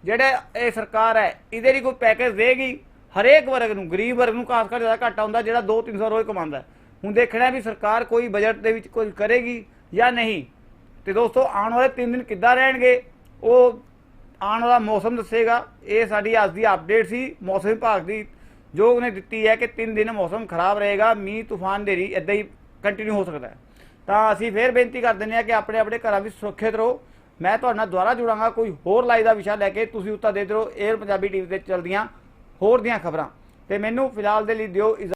Speaker 1: ਜਿਹੜੇ ਇਹ ਸਰਕਾਰ ਹੈ, ਇਹਦੇ ਲਈ ਕੋਈ ਪੈਕੇਜ ਦੇਗੀ? ਹਰੇਕ ਵਰਗ ਨੂੰ, ਗਰੀਬ ਵਰਗ ਨੂੰ ਖਾਸ ਕਰ ਜ਼ਿਆਦਾ ਘਾਟਾ ਹੁੰਦਾ, ਜਿਹੜਾ 2-300 ਰੋਜ਼ ਕਮਾਉਂਦਾ ਹੁਣ ਦੇਖਣਾ ਵੀ ਸਰਕਾਰ ਕੋਈ ਬਜਟ ਦੇ ਵਿੱਚ ਕੁਝ ਕਰੇਗੀ ਜਾਂ ਨਹੀਂ। ਤੇ ਦੋਸਤੋ, ਆਉਣ ਵਾਲੇ 3 ਦਿਨ ਕਿੱਦਾਂ ਰਹਿਣਗੇ? ਉਹ ਆਉਣ ਵਾਲਾ ਮੌਸਮ ਦੱਸੇਗਾ। ਇਹ ਸਾਡੀ ਅੱਜ ਦੀ ਅਪਡੇਟ ਸੀ। ਮੌਸਮ ਵਿਭਾਗ ਦੀ ਜੋ ਉਹਨੇ ਦਿੱਤੀ ਹੈ ਕਿ 3 ਦਿਨ ਮੌਸਮ ਖਰਾਬ ਰਹੇਗਾ। ਮੀਂਹ, ਤੂਫਾਨ ਦੇਰੀ ਇਦਾਂ ਹੀ ਕੰਟੀਨਿਊ ਹੋ ਸਕਦਾ ਹੈ। ਤਾਂ ਅਸੀਂ ਫੇਰ ਬੇਨਤੀ ਕਰ ਦਿੰਦੇ ਹਾਂ ਕਿ ਆਪਣੇ ਆਪਣੇ ਘਰਾਂ ਵਿੱਚ ਸੁਰੱਖਿਅਤ ਰਹੋ। ਮੈਂ ਤੁਹਾਡੇ ਨਾਲ ਦੁਬਾਰਾ ਜੁੜਾਂਗਾ। ਕੋਈ ਹੋਰ ਲਾਈ ਦਾ ਵਿਸ਼ਾ ਲੈ ਕੇ ਤੁਸੀਂ ਉੱਤਾ ਦੇ ਦਿਓ। 에ਅਰ ਪੰਜਾਬੀ ਟੀਵੀ ਤੇ ਚੱਲਦੀਆਂ ਹੋਰ ਦੀਆਂ ਖਬਰਾਂ। ਤੇ ਮੈਨੂੰ ਫਿਲਹਾਲ ਦੇ ਲਈ ਦਿਓ